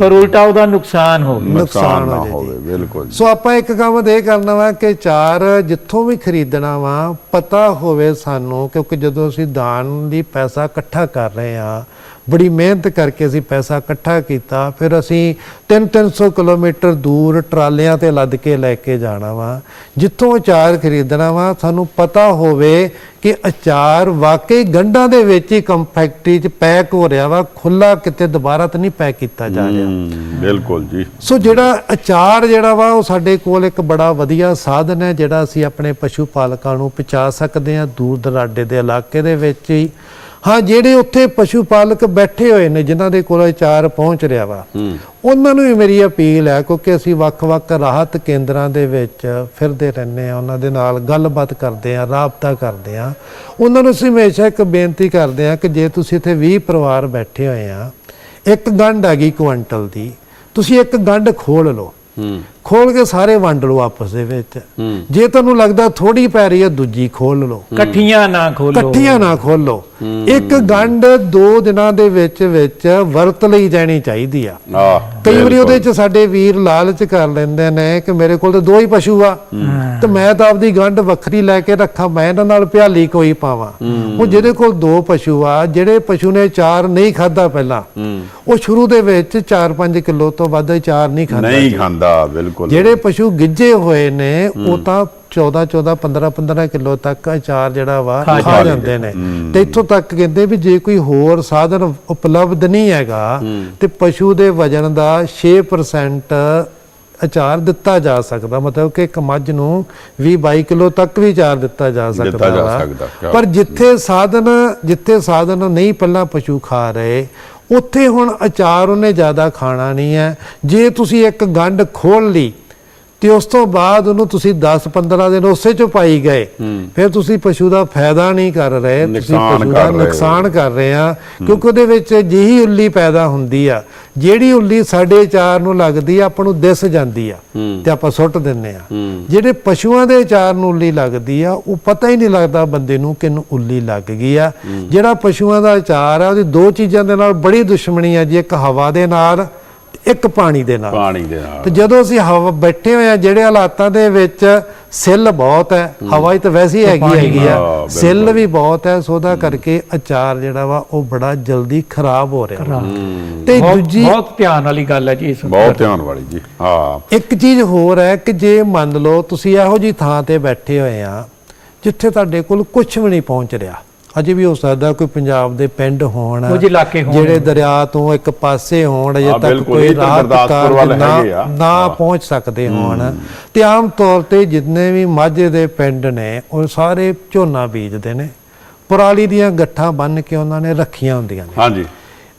Speaker 1: ਪਰ ਉਲਟਾ ਉਹਦਾ ਨੁਕਸਾਨ ਹੋ ਗਿਆ।
Speaker 3: ਨੁਕਸਾਨ
Speaker 2: ਨਾ ਹੋਵੇ ਬਿਲਕੁਲ।
Speaker 3: ਸੋ ਆਪਾਂ ਇੱਕ ਕੰਮ ਤੇ ਇਹ ਕਰਨਾ ਵਾ ਕਿ ਚਾਰ ਜਿੱਥੋਂ ਵੀ ਖਰੀਦਣਾ ਵਾ ਪਤਾ ਹੋਵੇ ਸਾਨੂੰ ਕਿਉਂਕਿ ਜਦੋਂ ਅਸੀਂ ਦਾਨ ਦੀ ਪੈਸਾ ਇਕੱਠਾ ਕਰ ਰਹੇ ਆ ਬੜੀ ਮਿਹਨਤ ਕਰਕੇ ਅਸੀਂ ਪੈਸਾ ਇਕੱਠਾ ਕੀਤਾ ਫਿਰ ਅਸੀਂ 3-300 ਕਿਲੋਮੀਟਰ ਦੂਰ ਟਰਾਲਿਆਂ ਤੇ ਲੱਦ ਕੇ ਲੈ ਕੇ ਜਾਣਾ ਵਾ। ਜਿੱਥੋਂ ਅਚਾਰ ਖਰੀਦਣਾ ਵਾ ਸਾਨੂੰ ਪਤਾ ਹੋਵੇ ਕਿ ਅਚਾਰ ਵਾਕਈ ਗੰਢਾਂ ਦੇ ਵਿੱਚ ਹੀ ਕੰਫੈਕਟਰੀ 'ਚ ਪੈਕ ਹੋ ਰਿਹਾ ਵਾ ਖੁੱਲਾ ਕਿਤੇ ਦੁਬਾਰਾ ਤਾਂ ਨਹੀਂ ਪੈਕ ਕੀਤਾ ਜਾ ਰਿਹਾ।
Speaker 2: ਬਿਲਕੁਲ ਜੀ।
Speaker 3: ਸੋ ਜਿਹੜਾ ਅਚਾਰ ਜਿਹੜਾ ਵਾ ਉਹ ਸਾਡੇ ਕੋਲ ਇੱਕ ਬੜਾ ਵਧੀਆ ਸਾਧਨ ਹੈ ਜਿਹੜਾ ਅਸੀਂ ਆਪਣੇ ਪਸ਼ੂ ਪਾਲਕਾਂ ਨੂੰ ਪਹੁੰਚਾ ਸਕਦੇ ਹਾਂ ਦੂਰ ਦਰਾਡੇ ਦੇ ਇਲਾਕੇ ਦੇ ਵਿੱਚ ਹੀ। ਹਾਂ ਜਿਹੜੇ ਉੱਥੇ ਪਸ਼ੂ ਪਾਲਕ ਬੈਠੇ ਹੋਏ ਨੇ ਜਿਨ੍ਹਾਂ ਦੇ ਕੋਲ ਅਚਾਰ ਪਹੁੰਚ ਰਿਹਾ ਵਾ ਉਹਨਾਂ ਨੂੰ ਵੀ ਮੇਰੀ ਅਪੀਲ ਹੈ ਕਿਉਂਕਿ ਅਸੀਂ ਵੱਖ-ਵੱਖ ਰਾਹਤ ਕੇਂਦਰਾਂ ਦੇ ਵਿੱਚ ਫਿਰਦੇ ਰਹਿੰਦੇ ਆ ਉਹਨਾਂ ਦੇ ਨਾਲ ਗੱਲਬਾਤ ਕਰਦੇ ਆ ਰਾਬਤਾ ਕਰਦੇ ਆ ਉਹਨਾਂ ਨੂੰ ਅਸੀਂ ਹਮੇਸ਼ਾ ਇੱਕ ਬੇਨਤੀ ਕਰਦੇ ਆ ਕਿ ਜੇ ਤੁਸੀਂ ਇੱਥੇ 20 ਪਰਿਵਾਰ ਬੈਠੇ ਹੋਏ ਆ ਇੱਕ ਗੰਢ ਹੈਗੀ ਕੁਆਂਟਲ ਦੀ ਤੁਸੀਂ ਇੱਕ ਗੰਢ ਖੋਲ ਲਓ। ਖੋਲ ਕੇ ਸਾਰੇ ਵੰਡ ਲਓ ਆਪਸ ਦੇ ਵਿੱਚ। ਜੇ ਤੁਹਾਨੂੰ ਲੱਗਦਾ ਥੋੜੀ ਪੈ ਰਹੀ ਹੈ ਦੂਜੀ ਖੋਲ ਲਓ।
Speaker 1: ਇਕੱਠੀਆਂ ਨਾ ਖੋਲੋ।
Speaker 3: ਇਕੱਠੀਆਂ ਨਾ ਖੋਲੋ। ਇੱਕ ਗੰਢ ਦੋ ਦਿਨਾਂ ਦੇ ਵਿੱਚ ਵਿੱਚ ਵਰਤ ਲਈ ਜਾਣੀ ਚਾਹੀਦੀ ਆ। ਕਈ ਵਾਰੀ ਉਹਦੇ ਚ ਸਾਡੇ ਵੀਰ ਲਾਲਚ ਕਰ ਲੈਂਦੇ ਨੇ ਕਿ ਮੇਰੇ ਕੋਲ ਤਾਂ ਦੋ ਹੀ ਪਸ਼ੂ ਆ। ਤੇ ਮੈਂ ਤਾਂ ਆਪਦੀ ਗੰਢ ਵੱਖਰੀ ਲੈ ਕੇ ਰੱਖਾਂ ਮੈਂ ਇਹਨਾਂ ਨਾਲ ਪਿਆਲੀ ਕੋਈ ਪਾਵਾਂ। ਉਹ ਜਿਹਦੇ ਕੋਲ ਦੋ ਪਸ਼ੂ ਆ ਜਿਹੜੇ ਪਸ਼ੂ ਨੇ ਚਾਰ ਨਹੀਂ ਖਾਦਾ ਪਹਿਲਾਂ। ਉਹ ਸ਼ੁਰੂ ਦੇ ਵਿੱਚ 4-5 ਕਿਲੋ ਤੋਂ ਵੱਧ ਚਾਰ ਨਹੀਂ ਖਾਂਦਾ
Speaker 2: ਨਹੀਂ ਖਾਂਦਾ ਬਿਲਕੁਲ।
Speaker 3: ਜਿਹੜੇ ਪਸ਼ੂ ਗਿੱਜੇ ਹੋਏ ਨੇ ਉਹ ਤਾਂ 14 14 15 15 ਕਿਲੋ ਤੱਕ ਅਚਾਰ ਜਿਹੜਾ ਵਾ
Speaker 1: ਖਾ
Speaker 3: ਜਾਂਦੇ ਨੇ। ਤੇ ਇੱਥੋਂ ਤੱਕ ਕਹਿੰਦੇ ਵੀ ਜੇ ਕੋਈ ਹੋਰ ਸਾਧਨ ਉਪਲਬਧ ਨਹੀਂ ਹੈਗਾ ਤੇ ਪਸ਼ੂ ਦੇ ਵਜਨ ਦਾ 6% ਅਚਾਰ ਦਿੱਤਾ ਜਾ ਸਕਦਾ। ਮਤਲਬ ਕਿ ਇੱਕ ਮੱਝ ਨੂੰ 20 22 ਕਿਲੋ ਤੱਕ ਵੀ ਅਚਾਰ ਦਿੱਤਾ ਜਾ ਸਕਦਾ। ਪਰ ਜਿੱਥੇ ਸਾਧਨ ਜਿੱਥੇ ਸਾਧਨ ਨਹੀਂ ਪਹਿਲਾਂ ਪਸ਼ੂ ਖਾ ਰਹੇ ਉੱਥੇ ਹੁਣ ਅਚਾਰ ਉਹਨੇ ਜ਼ਿਆਦਾ ਖਾਣਾ ਨਹੀਂ ਹੈ। ਜੇ ਤੁਸੀਂ ਇੱਕ ਗੰਢ ਖੋਲ ਲਈ ਤੇ ਉਸ ਤੋਂ ਬਾਅਦ ਉਹਨੂੰ ਤੁਸੀਂ 10-15 ਦਿਨ ਉਸੇ ਚ ਪਾਈ ਗਏ। ਫਿਰ ਤੁਸੀਂ ਪਸ਼ੂ ਦਾ ਫਾਇਦਾ ਨਹੀਂ ਕਰ ਰਹੇ ਤੁਸੀਂ ਪਸ਼ੂ ਦਾ। ਨੁਕਸਾਨ ਕਰ ਰਹੇ ਆ ਕਿਉਂਕਿ ਉਹਦੇ ਵਿੱਚ ਜਿਹੀ ਉੱਲੀ ਪੈਦਾ ਹੁੰਦੀ ਆ ਜਿਹੜੀ ਉੱਲੀ ਸਾਡੇ ਚਾਰ ਨੂੰ ਲੱਗਦੀ ਆ ਆਪਾਂ ਨੂੰ ਦਿਸ ਜਾਂਦੀ ਆ ਤੇ ਆਪਾਂ ਸੁੱਟ ਦਿੰਨੇ ਆ ਜਿਹੜੇ ਪਸ਼ੂਆਂ ਦੇ ਚਾਰ ਨੂੰ ਉੱਲੀ ਲੱਗਦੀ ਆ ਉਹ ਪਤਾ ਹੀ ਨਹੀਂ ਲੱਗਦਾ ਬੰਦੇ ਨੂੰ ਕਿ ਇਹਨੂੰ ਉੱਲੀ ਲੱਗ ਗਈ ਆ। ਜਿਹੜਾ ਪਸ਼ੂਆਂ ਦਾ ਚਾਰ ਆ ਉਹਦੀ ਦੋ ਚੀਜ਼ਾਂ ਦੇ ਨਾਲ ਬੜੀ ਦੁਸ਼ਮਣੀ ਆ ਜੀ ਇੱਕ ਹਵਾ ਦੇ ਨਾਲ ਇੱਕ ਪਾਣੀ ਦੇ ਨਾਲ।
Speaker 2: ਪਾਣੀ ਦੇ ਨਾਲ।
Speaker 3: ਤੇ ਜਦੋਂ ਅਸੀਂ ਹਵਾ ਬੈਠੇ ਹੋਏ ਆ ਜਿਹੜੇ ਹਾਲਾਤਾਂ ਦੇ ਵਿੱਚ ਸਿੱਲ ਬਹੁਤ ਹੈ ਹਵਾ ਹੀ ਤਾਂ ਵੈਸੇ ਹੈਗੀ ਹੈਗੀ
Speaker 2: ਹਾਂ,
Speaker 3: ਆ। ਸਿੱਲ ਵੀ ਬਹੁਤ ਹੈ ਸੋਦਾ ਕਰਕੇ ਅਚਾਰ ਜਿਹੜਾ ਵਾ ਉਹ ਬੜਾ ਜਲਦੀ ਖਰਾਬ ਹੋ ਰਿਹਾ। ਤੇ ਦੂਜੀ
Speaker 1: ਬਹੁਤ ਧਿਆਨ ਵਾਲੀ ਗੱਲ ਹੈ ਜੀ ਇਸ
Speaker 2: ਬਹੁਤ ਧਿਆਨ ਵਾਲੀ ਜੀ ਹਾਂ।
Speaker 3: ਇੱਕ ਚੀਜ਼ ਹੋਰ ਹੈ ਕਿ ਜੇ ਮੰਨ ਲਓ ਤੁਸੀਂ ਇਹੋ ਜੀ ਥਾਂ ਤੇ ਬੈਠੇ ਹੋਏ ਆ ਜਿੱਥੇ ਤੁਹਾਡੇ ਕੋਲ ਕੁਝ ਵੀ ਨਹੀਂ ਪਹੁੰਚ ਰਿਹਾ ਅਜੇ ਵੀ ਹੋ ਸਕਦਾ ਕੋਈ ਪੰਜਾਬ ਦੇ ਪਿੰਡ ਹੋਣ
Speaker 1: ਕੁਝ ਇਲਾਕੇ ਹੋਣ।
Speaker 3: ਜਿਹੜੇ ਦਰਿਆ ਤੋਂ ਇੱਕ ਪਾਸੇ ਹੋਣ ਅਜੇ ਤੱਕ ਕੋਈ ਰਾਹਤ ਕਾਰਜ ਨਾ। ਨਾ। ਪਹੁੰਚ ਸਕਦੇ ਹੋਣ ਤੇ ਆਮ ਤੌਰ ਤੇ ਜਿੰਨੇ ਵੀ ਮਾਝੇ ਦੇ ਪਿੰਡ ਨੇ ਉਹ ਸਾਰੇ ਝੋਨਾ ਬੀਜਦੇ ਨੇ ਪਰਾਲੀ ਦੀਆਂ ਗੱਠਾਂ ਬੰਨ ਕੇ ਉਹਨਾਂ ਨੇ ਰੱਖੀਆਂ ਹੁੰਦੀਆਂ ਨੇ
Speaker 2: ਹਾਂਜੀ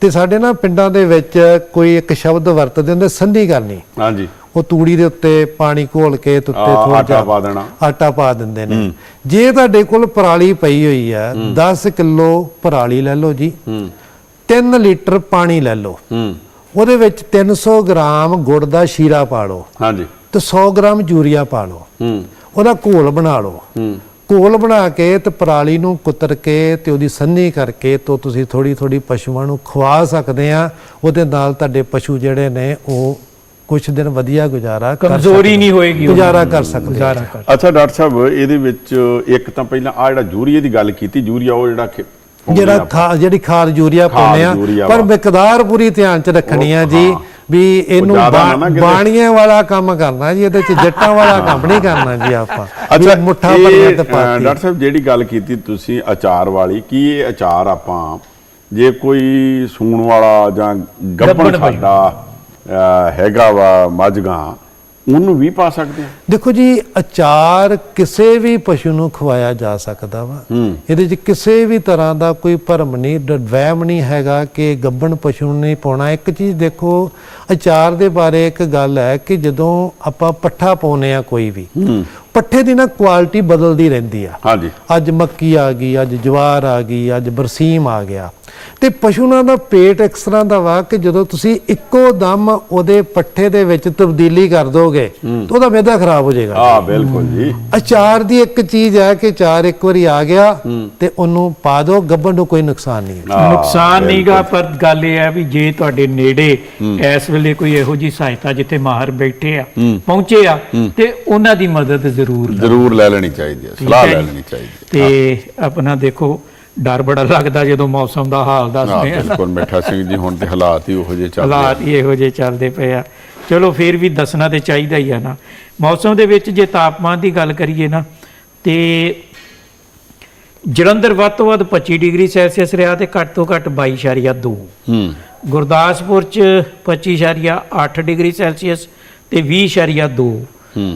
Speaker 3: ਤੇ ਸਾਡੇ ਨਾ ਪਿੰਡਾਂ ਦੇ ਵਿੱਚ ਕੋਈ ਇੱਕ ਸ਼ਬਦ ਵਰਤਦੇ ਹੁੰਦੇ ਸੰਧੀ ਕਰਨੀ।
Speaker 2: ਹਾਂਜੀ।
Speaker 3: ਉਹ ਤੂੜੀ ਦੇ ਉੱਤੇ ਪਾਣੀ ਘੋਲ ਕੇ ਤੇ ਉੱਤੇ
Speaker 2: ਆਹ,
Speaker 3: ਥੋੜਾ
Speaker 2: ਆਟਾ ਪਾ ਦੇਣਾ।
Speaker 3: ਆਟਾ ਪਾ ਦਿੰਦੇ ਨੇ। ਜੇ ਤੁਹਾਡੇ ਕੋਲ ਪਰਾਲੀ ਪਈ ਹੋਈ ਹੈ। 10 ਕਿਲੋ ਪਰਾਲੀ ਲੈ ਲਓ ਜੀ।
Speaker 2: ਹੂੰ।
Speaker 3: 3 ਲੀਟਰ ਪਾਣੀ ਲੈ ਲਓ। ਉਹਦੇ ਵਿੱਚ 300 ਗ੍ਰਾਮ ਗੁੜ ਦਾ ਸ਼ੀਰਾ ਪਾ ਲਓ।
Speaker 2: ਹਾਂਜੀ।
Speaker 3: ਤੇ 100 ਗ੍ਰਾਮ ਯੂਰੀਆ ਪਾ ਲਓ। ਉਹਦਾ ਘੋਲ ਬਣਾ ਲਓ। ਘੋਲ ਬਣਾ ਕੇ ਤੇ ਪਰਾਲੀ ਨੂੰ ਕੁੱਤਰ ਕੇ ਤੇ ਉਹਦੀ ਸੰਨੀ ਕਰਕੇ ਤੋਂ ਤੁਸੀਂ ਥੋੜੀ ਥੋੜੀ ਪਸ਼ੂਆਂ ਨੂੰ ਖਵਾ ਸਕਦੇ ਆ ਉਹਦੇ ਨਾਲ ਤੁਹਾਡੇ ਪਸ਼ੂ ਜਿਹੜੇ ਨੇ ਉਹ ਕੁਝ ਦਿਨ ਵਧੀਆ ਗੁਜ਼ਾਰਾ ਕਰ
Speaker 1: ਕਮਜ਼ੋਰੀ। ਨਹੀਂ ਹੋਏਗੀ
Speaker 3: ਗੁਜ਼ਾਰਾ। ਕਰ ਸਕਦੇ
Speaker 1: ਗੁਜ਼ਾਰਾ ਕਰ
Speaker 2: ਅੱਛਾ ਡਾਕਟਰ ਸਾਹਿਬ ਇਹਦੇ ਵਿੱਚ ਇੱਕ ਤਾਂ ਪਹਿਲਾਂ ਆ ਜਿਹੜਾ ਯੂਰੀਏ ਦੀ ਗੱਲ ਕੀਤੀ ਯੂਰੀਆ ਉਹ ਜਿਹੜਾ
Speaker 3: ਜਿਹੜਾ ਜਿਹੜੀ ਖਾਦ ਯੂਰੀਆ ਪਾਉਂਦੇ ਆ ਪਰ। ਮਿਕਦਾਰ ਪੂਰੀ ਧਿਆਨ ਚ ਰੱਖਣੀ ਆ ਜੀ। ਵੀ ਇਹਨੂੰ ਬਾਣੀਆਂ ਵਾਲਾ ਕੰਮ ਕਰਨਾ ਜੀ ਇਹਦੇ ਚ ਜੱਟਾਂ ਵਾਲਾ ਕੰਮ ਨਹੀਂ ਕਰਨਾ ਜੀ ਆਪਾਂ।
Speaker 2: ਅੱਛਾ
Speaker 3: ਮੁੱਠਾ ਭਰਿਆ ਤੇ ਪਾਤੀ।
Speaker 2: ਡਾਕਟਰ ਸਾਹਿਬ ਜਿਹੜੀ ਗੱਲ ਕੀਤੀ ਤੁਸੀਂ ਅਚਾਰ ਵਾਲੀ ਕੀ ਇਹ ਅਚਾਰ ਆਪਾਂ ਜੇ ਕੋਈ ਸੂਣ ਵਾਲਾ ਜਾਂ
Speaker 1: ਪਸ਼ੂ।
Speaker 2: ਸਾਡਾ ਹੈਗਾ ਵਾ ਮੱਝਗਾਂ ਉਹਨੂੰ ਵੀ ਪਾ ਸਕਦੇ ਆ
Speaker 3: ਦੇਖੋ ਜੀ ਅਚਾਰ ਕਿਸੇ ਵੀ ਪਸ਼ੂ ਨੂੰ ਖਵਾਇਆ ਜਾ ਸਕਦਾ ਵਾ। ਇਹਦੇ 'ਚ ਕਿਸੇ ਵੀ ਤਰ੍ਹਾਂ ਦਾ ਕੋਈ ਭਰਮ ਨਹੀਂ ਡ- ਵਹਿਮ ਨਹੀਂ ਹੈਗਾ ਕਿ ਗੱਬਣ ਪਸ਼ੂ ਨੂੰ ਨਹੀਂ ਪਾਉਣਾ। ਇੱਕ ਚੀਜ਼ ਦੇਖੋ ਅਚਾਰ ਦੇ ਬਾਰੇ ਇੱਕ ਗੱਲ ਹੈ ਕਿ ਜਦੋਂ ਆਪਾਂ ਪੱਠਾ ਪਾਉਨੇ ਆ ਕੋਈ ਵੀ ਪੱਠੇ ਦੀ ਨਾ ਕੁਆਲਿਟੀ ਬਦਲਦੀ ਰਹਿੰਦੀ ਆ।
Speaker 2: ਹਾਂਜੀ।
Speaker 3: ਅੱਜ ਮੱਕੀ ਆ ਗਈ ਅੱਜ ਜਵਾਰ ਆ ਗਈ ਅੱਜ ਬਰਸੀਮ ਆ ਗਿਆ। ਤੇ ਪਸ਼ੂਆਂ ਦਾ ਪੇਟ ਇਸ ਤਰ੍ਹਾਂ ਦਾ ਵਾ ਕਿ ਜਦੋਂ ਤੁਸੀਂ ਇੱਕੋ ਦਮ ਉਹਦੇ ਪੱਠੇ ਦੇ ਵਿੱਚ ਤਬਦੀਲੀ ਕਰ ਦੋਗੇ ਤਾਂ ਉਹਦਾ ਮਿਹਦਾ ਖਰਾਬ ਹੋ ਜਾਏਗਾ।
Speaker 2: ਆ ਬਿਲਕੁਲ ਜੀ।
Speaker 3: ਅਚਾਰ ਦੀ ਇੱਕ ਚੀਜ਼ ਹੈ ਕਿ ਅਚਾਰ ਇੱਕ ਵਾਰੀ ਆ ਗਿਆ ਤੇ ਉਹਨੂੰ ਪਾ ਦਿਓ ਗੱਭਣ ਨੂੰ ਕੋਈ ਨੁਕਸਾਨ ਨਹੀਂ ਹੈ।
Speaker 2: ਹਾਂ,
Speaker 1: ਨੁਕਸਾਨ ਨਹੀਂਗਾ ਪਰ ਗੱਲ ਇਹ ਹੈ ਵੀ ਜੇ ਤੁਹਾਡੇ ਨੇੜੇ ਇਸ ਵੇਲੇ ਕੋਈ ਇਹੋ ਜੀ ਸਹਾਇਤਾ ਜਿੱਥੇ ਮਾਹਰ ਬੈਠੇ ਆ ਪਹੁੰਚੇ ਆ ਤੇ ਉਹਨਾਂ ਦੀ ਮਦਦ ਜ਼ਰੂਰ।
Speaker 2: ਜ਼ਰੂਰ ਲੈ ਲੈਣੀ ਚਾਹੀਦੀ ਹੈ ਸਲਾਹ
Speaker 1: ਹੈ
Speaker 2: ਲੈ। ਲੈਣੀ ਚਾਹੀਦੀ ਹੈ।
Speaker 1: ਤੇ ਆਪਣਾ ਦੇਖੋ ਡਰ ਬੜਾ ਲੱਗਦਾ ਜਦੋਂ ਮੌਸਮ ਦਾ ਹਾਲ ਦੱਸਦੇ ਆ
Speaker 2: ਬਿਲਕੁਲ ਮਿੱਠਾ ਸਿੰਘ ਜੀ ਹੁਣ ਤੇ ਹਾਲਾਤ ਹੀ ਉਹੋ ਜਿਹੇ ਚੱਲ ਰਹੇ
Speaker 1: ਹਾਲਾਤ ਹੀ ਇਹੋ ਜਿਹੇ ਚੱਲਦੇ ਪਏ ਆ। ਚਲੋ ਫਿਰ ਵੀ ਦੱਸਣਾ ਤੇ ਚਾਹੀਦਾ ਹੀ ਆ ਨਾ। ਮੌਸਮ ਦੇ ਵਿੱਚ ਜੇ ਤਾਪਮਾਨ ਦੀ ਗੱਲ ਕਰੀਏ ਨਾ ਤੇ ਜਲੰਧਰ ਵੱਧ ਤੋਂ ਵੱਧ 25 ਡਿਗਰੀ ਸੈਲਸੀਅਸ ਰਿਹਾ ਤੇ ਘੱਟ ਤੋਂ ਘੱਟ 22.2
Speaker 2: ਹੂੰ।
Speaker 1: ਗੁਰਦਾਸਪੁਰ ਚ 25.8 ਡਿਗਰੀ ਸੈਲਸੀਅਸ ਤੇ 20.2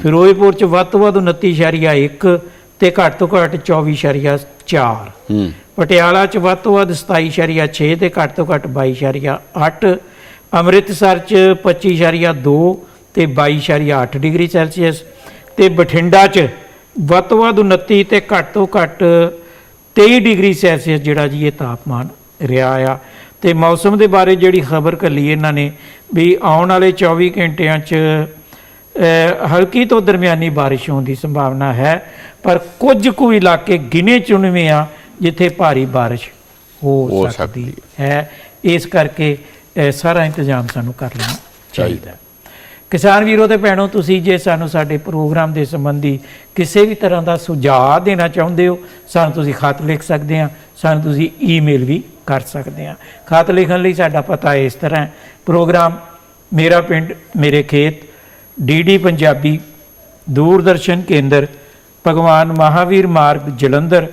Speaker 1: ਫਿਰੋਜ਼ਪੁਰ ਚ ਵੱਧ ਤੋਂ ਵੱਧ 29.1 ਤੇ ਘੱਟ ਤੋਂ ਘੱਟ 24.4
Speaker 2: ਹੂੰ।
Speaker 1: ਪਟਿਆਲਾ ਚ ਵੱਧ ਤੋਂ ਵੱਧ 27.6 ਤੇ ਘੱਟ ਤੋਂ ਘੱਟ 22.8 ਅੰਮ੍ਰਿਤਸਰ ਚ 25.2 ਤੇ 22.8 ਡਿਗਰੀ ਸੈਲਸੀਅਸ ਤੇ ਬਠਿੰਡਾ ਚ ਵੱਧ ਤੋਂ ਵੱਧ 29 ਤੇ ਘੱਟ ਤੋਂ ਘੱਟ 23 ਡਿਗਰੀ ਸੈਲਸੀਅਸ ਜਿਹੜਾ ਜੀ ਇਹ ਤਾਪਮਾਨ ਰਿਹਾ ਆ। ਤੇ ਮੌਸਮ ਦੇ ਬਾਰੇ ਜਿਹੜੀ ਖਬਰ ਕੱਲੀ ਇਹਨਾਂ ਨੇ ਵੀ ਆਉਣ ਵਾਲੇ 24 ਘੰਟਿਆਂ ਚ ਹਲਕੀ ਤੋਂ ਦਰਮਿਆਨੀ ਬਾਰਿਸ਼ ਹੋਣ ਦੀ ਸੰਭਾਵਨਾ ਹੈ। ਪਰ ਕੁਝ ਕੁ ਇਲਾਕੇ ਗਿਨੇ ਚੁਣਵੇਂ ਆ ਜਿੱਥੇ ਭਾਰੀ ਬਾਰਿਸ਼
Speaker 2: ਹੋ ਸਕਦੀ
Speaker 1: ਹੈ। ਇਸ ਕਰਕੇ ਅਹ, ਸਾਰਾ ਇੰਤਜ਼ਾਮ ਸਾਨੂੰ ਕਰ ਲੈਣਾ ਚਾਹੀਦਾ। ਕਿਸਾਨ ਵੀਰੋ ਤੇ ਭੈਣੋ ਤੁਸੀਂ ਜੇ ਸਾਨੂੰ ਸਾਡੇ ਪ੍ਰੋਗਰਾਮ ਦੇ ਸੰਬੰਧੀ ਕਿਸੇ ਵੀ ਤਰ੍ਹਾਂ ਦਾ ਸੁਝਾਅ ਦੇਣਾ ਚਾਹੁੰਦੇ ਹੋ ਸਾਨੂੰ ਤੁਸੀਂ ਖਤ ਲਿਖ ਸਕਦੇ ਆ ਸਾਨੂੰ ਤੁਸੀਂ ਈਮੇਲ ਵੀ ਕਰ ਸਕਦੇ ਆ ਖਤ ਲਿਖਣ ਲਈ ਸਾਡਾ ਪਤਾ ਇਸ ਤਰ੍ਹਾਂ ਪ੍ਰੋਗਰਾਮ ਮੇਰਾ ਪਿੰਡ ਮੇਰੇ ਖੇਤ ਡੀਡੀ ਪੰਜਾਬੀ ਦੂਰਦਰਸ਼ਨ ਕੇਂਦਰ ਭਗਵਾਨ ਮਹਾਵੀਰ ਮਾਰਗ ਜਲੰਧਰ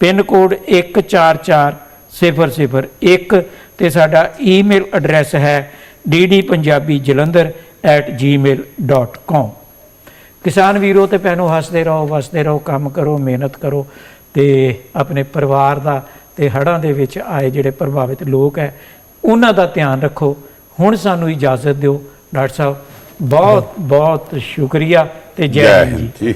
Speaker 1: ਪਿੰਨ ਕੋਡ 144001 ਤੇ ਸਾਡਾ ਈਮੇਲ ਐਡਰੈਸ ਹੈ ddpunjabijalandhar@gmail.com ਕਿਸਾਨ ਵੀਰੋ ਤੇ ਭੈਣੋ ਹੱਸਦੇ ਰਹੋ ਵਸਦੇ ਰਹੋ ਕੰਮ ਕਰੋ ਮਿਹਨਤ ਕਰੋ ਤੇ ਆਪਣੇ ਪਰਿਵਾਰ ਦਾ ਤੇ ਹੜ੍ਹਾਂ ਦੇ ਵਿੱਚ ਆਏ ਜਿਹੜੇ ਪ੍ਰਭਾਵਿਤ ਲੋਕ ਹੈ ਉਹਨਾਂ ਦਾ ਧਿਆਨ ਰੱਖੋ। ਹੁਣ ਸਾਨੂੰ ਇਜਾਜ਼ਤ ਦਿਓ। ਡਾਕਟਰ ਸਾਹਿਬ ਬਹੁਤ ਬਹੁਤ ਸ਼ੁਕਰੀਆ ਤੇ ਜੀ
Speaker 2: ਹਿੰਦ ਜੀ।